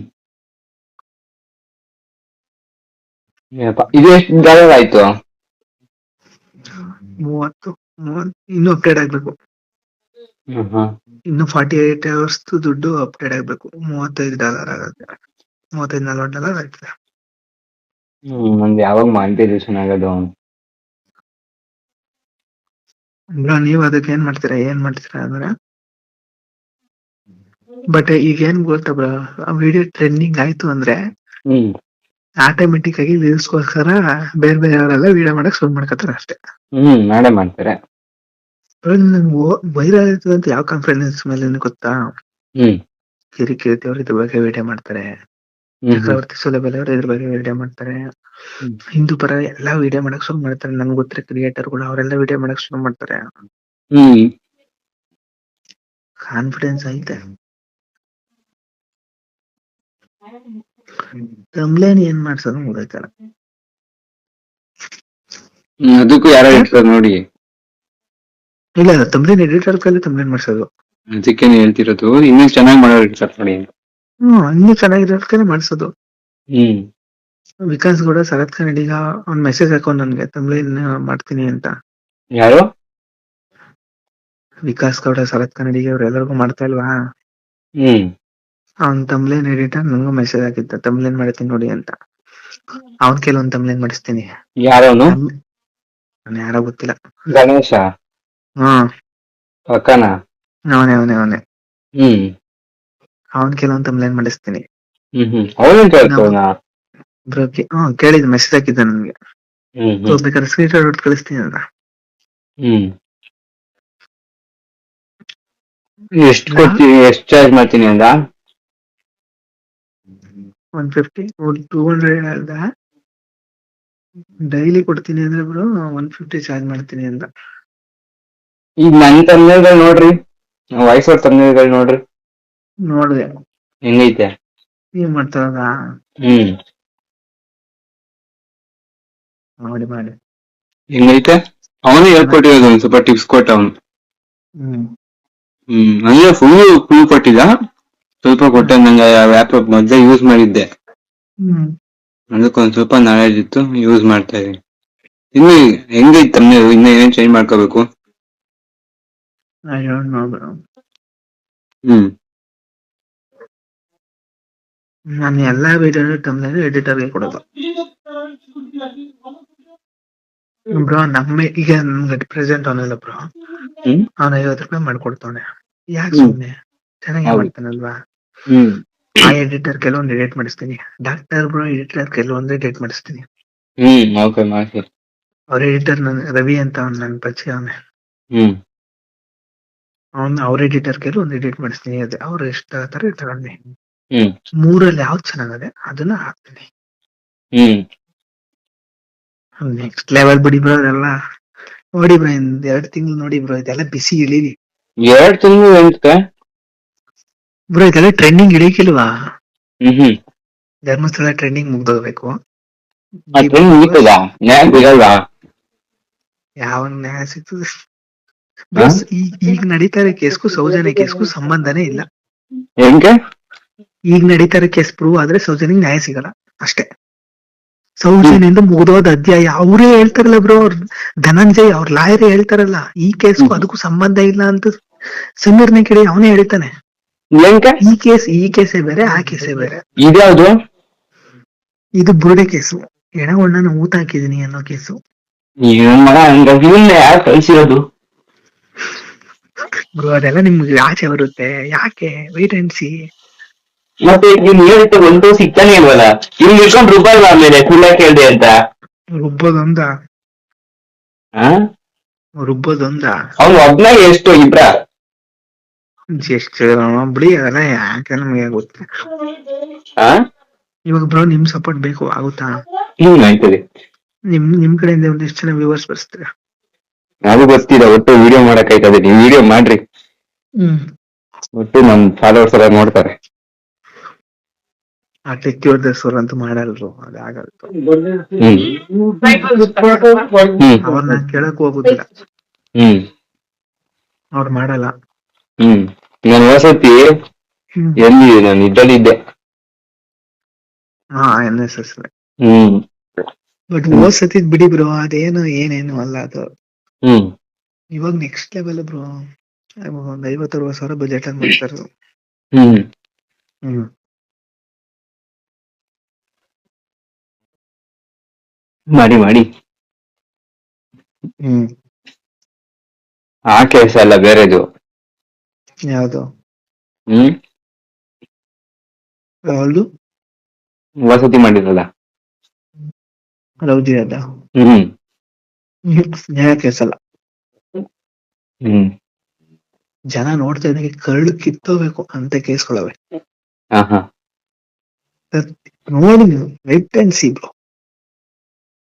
ಏನಪ್ಪ, ಇದು ಎಷ್ಟು ಡಾಲರ್ ಆಯ್ತು? ಮೂವತ್ತು ಮೂವತ್ ಇನ್ನು ಅಪ್ಡೇಟ್ ಆಗ್ಬೇಕು. ಇನ್ನು ಫಾರ್ಟಿ ಏಟ್ ಅವರ್ಸ್ ದುಡ್ಡು ಅಪ್ಡೇಟ್ ಆಗ್ಬೇಕು. ಮೂವತ್ತೈದು ಡಾಲರ್ ಆಗುತ್ತೆ. ಮೂವತ್ತೈದು ನಲ್ವತ್ತು ಡಾಲರ್ ಆಗ್ತದೆ ಹ್ಮ್ ನಂದು ಯಾವಾಗ ಮಾನಿಟೈಸೇಷನ್ ಆಗೋದು? ಬ್ರೋ ನೀವ್ ಅದಕ್ಕೆ ಏನ್ ಮಾಡ್ತೀರಾ? ಏನ್ ಮಾಡ್ತೀರಾ ಅಂದ್ರೆ? ಬಟ್ ಈಗ ಏನ್ ಗೊತ್ತಾ ಬ್ರೋ ಆ ವಿಡಿಯೋ ಟ್ರೆಂಡಿಂಗ್ ಆಯ್ತು ಅಂದ್ರೆ ಆಟೋಮೆಟಿಕ್ ಆಗಿ ವ್ಯೂಸ್ಗೋಸ್ಕರ ಬೇರೆ ಬೇರೆ ಅವರೆಲ್ಲ ವಿಡಿಯೋ ಮಾಡಕ್ ಶುರು ಮಾಡ್ಕೋತಾರೆ ಅಷ್ಟೇ. ಹ್ಮ್ ನಾಳೆ ಮಾಡ್ತಾರೆ. ವೈರಲ್ ಆಯ್ತದೆ ಅಂತ ಯಾವ ಕಾನ್ಫಿಡೆನ್ಸ್ ಮೇಲೆ ಗೊತ್ತಾ? ಹ್ಮ್. ಕಿರಿ ಕಿರಿತಿ ಅವ್ರು ಇದ್ರ ಬಗ್ಗೆ ವಿಡಿಯೋ ಮಾಡ್ತಾರೆ. ಚಕ್ರವರ್ತಿ ಸುಲಭಲೆ ಅವ್ರ ಇದ್ರ ಬಗ್ಗೆ ವಿಡಿಯೋ ಮಾಡ್ತಾರೆ. ಹಿಂದೂ ಪರ ಎಲ್ಲಾ ವಿಡಿಯೋ ಮಾಡಕ್ ಶುರು ಮಾಡ್ತಾರೆ. ನನ್ಗೆ ಗೊತ್ತಿರ ಕ್ರಿಯೇಟರ್ಗಳು ಅವರೆಲ್ಲ ವಿಡಿಯೋ ಮಾಡಕ್ ಶುರು ಮಾಡ್ತಾರೆ. ಕಾನ್ಫಿಡೆನ್ಸ್ ಐತೆ. ತಮ್ಲೇನ್ ಏನ್ ಮಾಡ್ಸೋದು ಗೊತ್ತಾಯ್ತಲ್ಲ ಹ್ಮ್, ಅದಕ್ಕೂ ಯಾರೋ ಹೇಳ್ತಾರೆ ನೋಡಿ. ಇಲ್ಲ ತಮ್ಲೇನ್ ಎಡಿಟರ್ ಕೈಲಿ ತಮ್ಲೇನ್ ಮಾಡ್ಸೋದು? ಅದಕ್ಕೆ ಹೇಳ್ತಿರೋದು ಇನ್ನೂ ಚೆನ್ನಾಗಿ ಮಾಡೋರು ಇರ್ತಾರೆ ನೋಡಿ. ಹ್ಮ್ ಇನ್ನೂ ಚೆನ್ನಾಗಿರೋ ಕೈಲಿ ಮಾಡ್ಸೋದು. ಹ್ಮ್. ವಿಕಾಸ್ ಗೌಡ ಸರತ್ ಕನ್ನಡಿಗ ಅವ್ನ್ ಮೆಸೇಜ್ ಹಾಕೊಂಡ್ ನನ್ಗೆ ತಮ್ಲೇನ್ ಮಾಡ್ತೀನಿ ಅಂತ. ಯಾರು? ವಿಕಾಸ್ ಗೌಡ ಶರತ್ ಕನ್ನಡಿಗ ಅವ್ರೆಲ್ಲರಿಗೂ ಮಾಡ್ತಾ ಇಲ್ವಾ? ಹ್ಮ್. ಅವ್ನ್ ತಮ್ಲೇನ್ ಎಡಿಟರ್ ನಂಗೂ ಮೆಸೇಜ್ ಹಾಕಿದ್ದ ತಮ್ಲೇನ್ ಮಾಡ್ತೀನಿ ನೋಡಿ ಅಂತ. ಅವ್ನ್ ಕೆಲವೊಂದ್ ತಮ್ಲೇನ್ ಮಾಡಿಸ್ತೀನಿ. ಯಾರವನು? ನಾನು ಯಾರೋ ಗೊತ್ತಿಲ್ಲ. ಗಣೇಶ? ಹ್ಮ್ ಪಕ್ಕನ? ಅವನೇ ಅವನೇ ಅವನೇ. ಹ್ಮ್. ಅವನ್ ಕೆಲವೊಂದ್ ತಮ್ಲೇನ್ ಮಾಡಿಸ್ತೀನಿ. ಹ್ಮ್ ಹ್ಮ್. ಅವನೇನ್ ಕೇಳ್ತವನ? ಬ್ರೋ ಹ್ಮ್ ಕೇಳಿದ್ ಮೆಸೇಜ್ ಹಾಕಿದ್ದ ನನ್ಗೆ. ಹ್ಮ್ ಹ್ಮ್. ಬೇಕಾದ್ರೆ ಸ್ಕ್ರೀನ್ ಶಾಟ್ ಹೊಟ್ಟು ಕಳಿಸ್ತೀನಿ ಅಂತ. ಹ್ಮ್. ಎಷ್ಟು ಕೊಡ್ತೀನಿ ಎಷ್ಟು ಚಾರ್ಜ್ ಮಾಡ್ತೀನಿ ಅಂದ ಒನ್ ಫಿಫ್ಟಿ ಟೂ ಹಂಡ್ರೆಡ್ ಅಲ್ದ ಡೈಲಿ ಕೊಡ್ತೀನಿ ಅಂದ್ರೆ ಬ್ರೋ ಒನ್ ಫಿಫ್ಟಿ ಚಾರ್ಜ್ ಮಾಡ್ತೀನಿ ಅಂತ. ಈಗ ನನ್ ತಂದೆಗಳು ನೋಡ್ರಿ ವಯಸ್ಸವ್ರ ತಂದೆಗಳು ನೋಡ್ರಿ. ನೋಡಿದೆ. ಹೆಂಗೈತೆ? ಏನ್ ಮಾಡ್ತಾರದ ಹ್ಮ್. ಮಾಡಿ ಮಾಡಿ. ಹೆಂಗೈತೆ? ಅವನು ಹೇಳ್ಕೊಟ್ಟಿರೋದು ಒಂದ್ ಸ್ವಲ್ಪ ಟಿಪ್ಸ್ ಕೊಟ್ಟ ಅವನು. ಹ್ಮ್. ಹ್ಮ್ ಅಂದ್ರೆ ಫುಲ್ ಫುಲ್ ಕೊಟ್ಟಿಲ್ಲ ಸ್ವಲ್ಪ ಕೊಟ್ಟೆ ನಂಗೆ ಆಪ್ ಮೊದ್ಲೇ ಯೂಸ್ ಮಾಡಿದ್ದೆ. ಹ್ಮ್. ಅದಕ್ಕೆ ಒಂದ್ ಸ್ವಲ್ಪ ನಾಲೆಜ್ ಇತ್ತು ಯೂಸ್ ಮಾಡ್ತಾ ಇದೀನಿ ಇನ್ನು ಹೆಂಗೈತೆ ತಮ್ಮನೆ ಇನ್ನ ಏನೇನ್ ಚೇಂಜ್ ಮಾಡ್ಕೋಬೇಕು? ಬ್ರೋ ಹ್ಮ್. ನಾನು ಎಲ್ಲಾ ವಿಡಿಯೋನು ಎಡಿಟರ್ಗೆ ಕೊಡೋದು. ಬ್ರೋ ನಮ್ಮ ಈಗ ನಮ್ಗೆ ಪ್ರೆಸೆಂಟ್ ಅವನಲ್ಲ ಬ್ರೋ ಹ್ಮ್. ಅವ್ನ ಐವತ್ತು ರೂಪಾಯಿ ಮಾಡ್ಕೊಡ್ತಾನೆ ಯಾಕೆ. ಸುಮ್ನೆ? ಚೆನ್ನಾಗಿ. ಮಾಡ್ತಾನಲ್ವಾ? ಆ ಎಡಿಟರ್ ಕೆಲವೊಂದು ಎಡಿಟ್ ಮಾಡಿಸ್ತೀನಿ. ಡಾಕ್ಟರ್ ಬ್ರೋ ಎಡಿಟರ್ ಕೆಲವೊಂದು ಎಡಿಟ್ ಮಾಡಿಸ್ತೀನಿ. ಅವ್ರ ಎಡಿಟರ್ ನನ್ ರವಿ ಅಂತ ಅವ್ನ್ ನನ್ ಪರಿಚಯ ಅವನೇ. ಅವ್ನ ಅವ್ರ ಎಡಿಟರ್ ಕೆಲವೊಂದು ಎಡಿಟ್ ಮಾಡಿಸ್ತೀನಿ. ಅದೇ ಅವ್ರ ಎಷ್ಟು ತರ ತಗೊಂಡಿ ಹ್ಮ್. ಮೂರಲ್ಲಿ ಯಾವ್ದು ಚೆನ್ನಾಗದೆ ಅದನ್ನ ಹಾಕ್ತೀನಿ. ನೆಕ್ಸ್ಟ್ ಲೆವೆಲ್ ಬಿಡಿ ಬ್ರೋ ಅದೆಲ್ಲ. ನೋಡಿ ಬ್ರೋ ಇಂದ ಎರಡ್ ತಿಂಗಳು ನೋಡಿ ಬ್ರೋ ಇದೆಲ್ಲ ಬಿಸಿ ಇಳಿಲಿ. ಎರಡ್ ತಿಂಗಳು ಬ್ರೋ ಇದೆಲ್ಲ ಟ್ರೆಂಡಿಂಗ್ ಇಳಿಕಿಲ್ವಾ ಹ್ಮ್ ಧರ್ಮಸ್ಥಳ ಟ್ರೆಂಡಿಂಗ್ ಮುಗ್ದೋಗ್ಬೇಕು. ಯಾವ ನ್ಯಾಯ ಸಿಗ್ತದೆ? ಬಸ್ ಈಗ ನಡೀತಾರೆ ಕೇಸ್ಗೂ ಸೌಜನ್ಯ ಕೇಸ್ಗೂ ಸಂಬಂಧನೇ ಇಲ್ಲ. ಹೆಂಗೆ? ಈಗ ನಡೀತಾರೆ ಕೇಸ್ ಪ್ರೂವ್ ಆದ್ರೆ ಸೌಜನ್ಯ ನ್ಯಾಯ ಸಿಗಲ್ಲ. ಅಷ್ಟೇ. ಸೌಜನ್ಯಿಂದ ಮುಗ್ದೋದ ಅಧ್ಯಾಯ ಅವರೇ ಹೇಳ್ತಾರಲ್ಲ ಬ್ರೋ ಅವ್ರ ಧನಂಜಯ್ ಅವ್ರ ಲಾಯರ್ ಹೇಳ್ತಾರಲ್ಲ ಈ ಕೇಸ್ಗೂ ಅದಕ್ಕೂ ಸಂಬಂಧ ಇಲ್ಲ ಅಂತ ಸಮೀರ್ನ ಕೇಳಿ ಅವನೇ ಹೇಳ್ತಾನೆ ಹೆಂಗೆ ಈ ಕೇಸ್ ಈ ಕೇಸೇ ಬೇರೆ ಆ ಕೇಸೇ ಬೇರೆ. ಇದ್ಯಾವ್ದು? ಇದು ಬುರುಡೆ ಕೇಸು. ಎಣಗೊಣ್ಣನ ಊತ ಹಾಕಿದೀನಿ ಅನ್ನೋ ಕೇಸು. ಮಗ ಹಂಗ ಫಿಲ್ಮ್ ಯಾರು ಕಳ್ಸಿರೋದು? ಬ್ರೋ ಅದೆಲ್ಲ ನಿಮ್ಗೆ ಆಚೆ ಬರುತ್ತೆ. ಯಾಕೆ? ವೈಟ್ ಅಂಡ್ ಸಿ ಮತ್ತೆ ನೀನ್ ಹೇಳಿದ್ದು ಒಂದು ಸಿಗ್ತಾನೆ ಇಲ್ವಲ್ಲ? ಇಲ್ಲಿ ಇಟ್ಕೊಂಡು ರೂಪಾಯಿ ಆಮೇಲೆ? ಸುಳ್ಳ ಕೇಳ್ದೆ ಅಂತ? ರುಬ್ಬೋದೊಂದ. ಆ? ರುಬ್ಬೋದೊಂದ. ಅವ್ನು ಒಬ್ನ ಎಷ್ಟು ಇಬ್ರ? ಎಷ್ಟು ಬಿಡಿ ಅದೆಲ್ಲ ಯಾಕೆ ನಮ್ಗೆ ಗೊತ್ತ ಆ? ಇವಾಗ ಬ್ರೋ ನಿಮ್ ಸಪೋರ್ಟ್ ಬೇಕು ಆಗುತ್ತಾ? ಆಯ್ತದೆ. ನಿಮ್ ನಿಮ್ ಕಡೆಯಿಂದ ಒಂದಿಷ್ಟು ಜನ ವ್ಯೂವರ್ಸ್ ಬರ್ಸ್ತೀರಾ ಅದು ಗೊತ್ತಿಲ್ಲ ಒಟ್ಟು ವಿಡಿಯೋ ಮಾಡಕ್ ಆಯ್ತದೆ. ನೀವು ವಿಡಿಯೋ ಮಾಡ್ರಿ. ಹ್ಮ್. ಒಟ್ಟು ನಮ್ ಫಾಲೋವರ್ಸ್ ಎಲ್ಲ ನೋಡ್ತಾರೆ. ಆ ಟೆಕ್ಯೂರ್ ದಸೂರ್ ಅಂತ ಮಾಡಲ್ರು ಅದಾಗಲ್ಲ ಹ್ಮ್. ಹ್ಮ್. ಅವ್ರನ್ನ ಕೇಳಕ್ ಹೋಗುದಿಲ್ಲ. ಹ್ಮ್. ಅವ್ರು ಮಾಡಲ್ಲ. ಹ್ಮ್. ನಾನು ವಸತಿ ಹ್ಮ್. ಎಲ್ಲಿ ನಾನು ಇದ್ದಲ್ಲಿದ್ದೆ ಹಾ N S S hmm. But ಹೋದ್ ಸತಿದ್ ಬಿಡಿ ಬ್ರೋ ಅದೇನು ಏನೇನು ಅಲ್ಲ ಅದು. ಹ್ಮ್. ಇವಾಗ ನೆಕ್ಸ್ಟ್ ಲೆವೆಲ್ ಬ್ರೋ ಒಂದ್ ಐವತ್ತು ಅರವತ್ ಸಾವಿರ ಬಜೆಟ್ ಅಲ್ಲಿ ಮಾಡ್ತಾರೆ. ಹ್ಮ್. ಹ್ಮ್. ಮಾಡಿ ಮಾಡಿ. ಹ್ಮ್. ಆ ಕೆಲಸ ಅಲ್ಲ ಬೇರೆದು. ಯಾವ್ದು? ಹ್ಮ್? ವಸತಿ ಮಾಡಿರಲ್ಲ ರೌದಿ ಅದ ಹ್ಮ್. ನ್ಯಾಯ ಕೇಸಲ್ಲ. ಹ್ಮ್. ಜನ ನೋಡ್ತಾ ಇದ್ದಂಗೆ ಕರಳು ಕಿತ್ತೋಬೇಕು ಅಂತ ಕೇಸ್ಗಳವೆ. ನೀವು ವೆಟ್ ಅಂಡ್ ಸಿ ಬ್ರೋ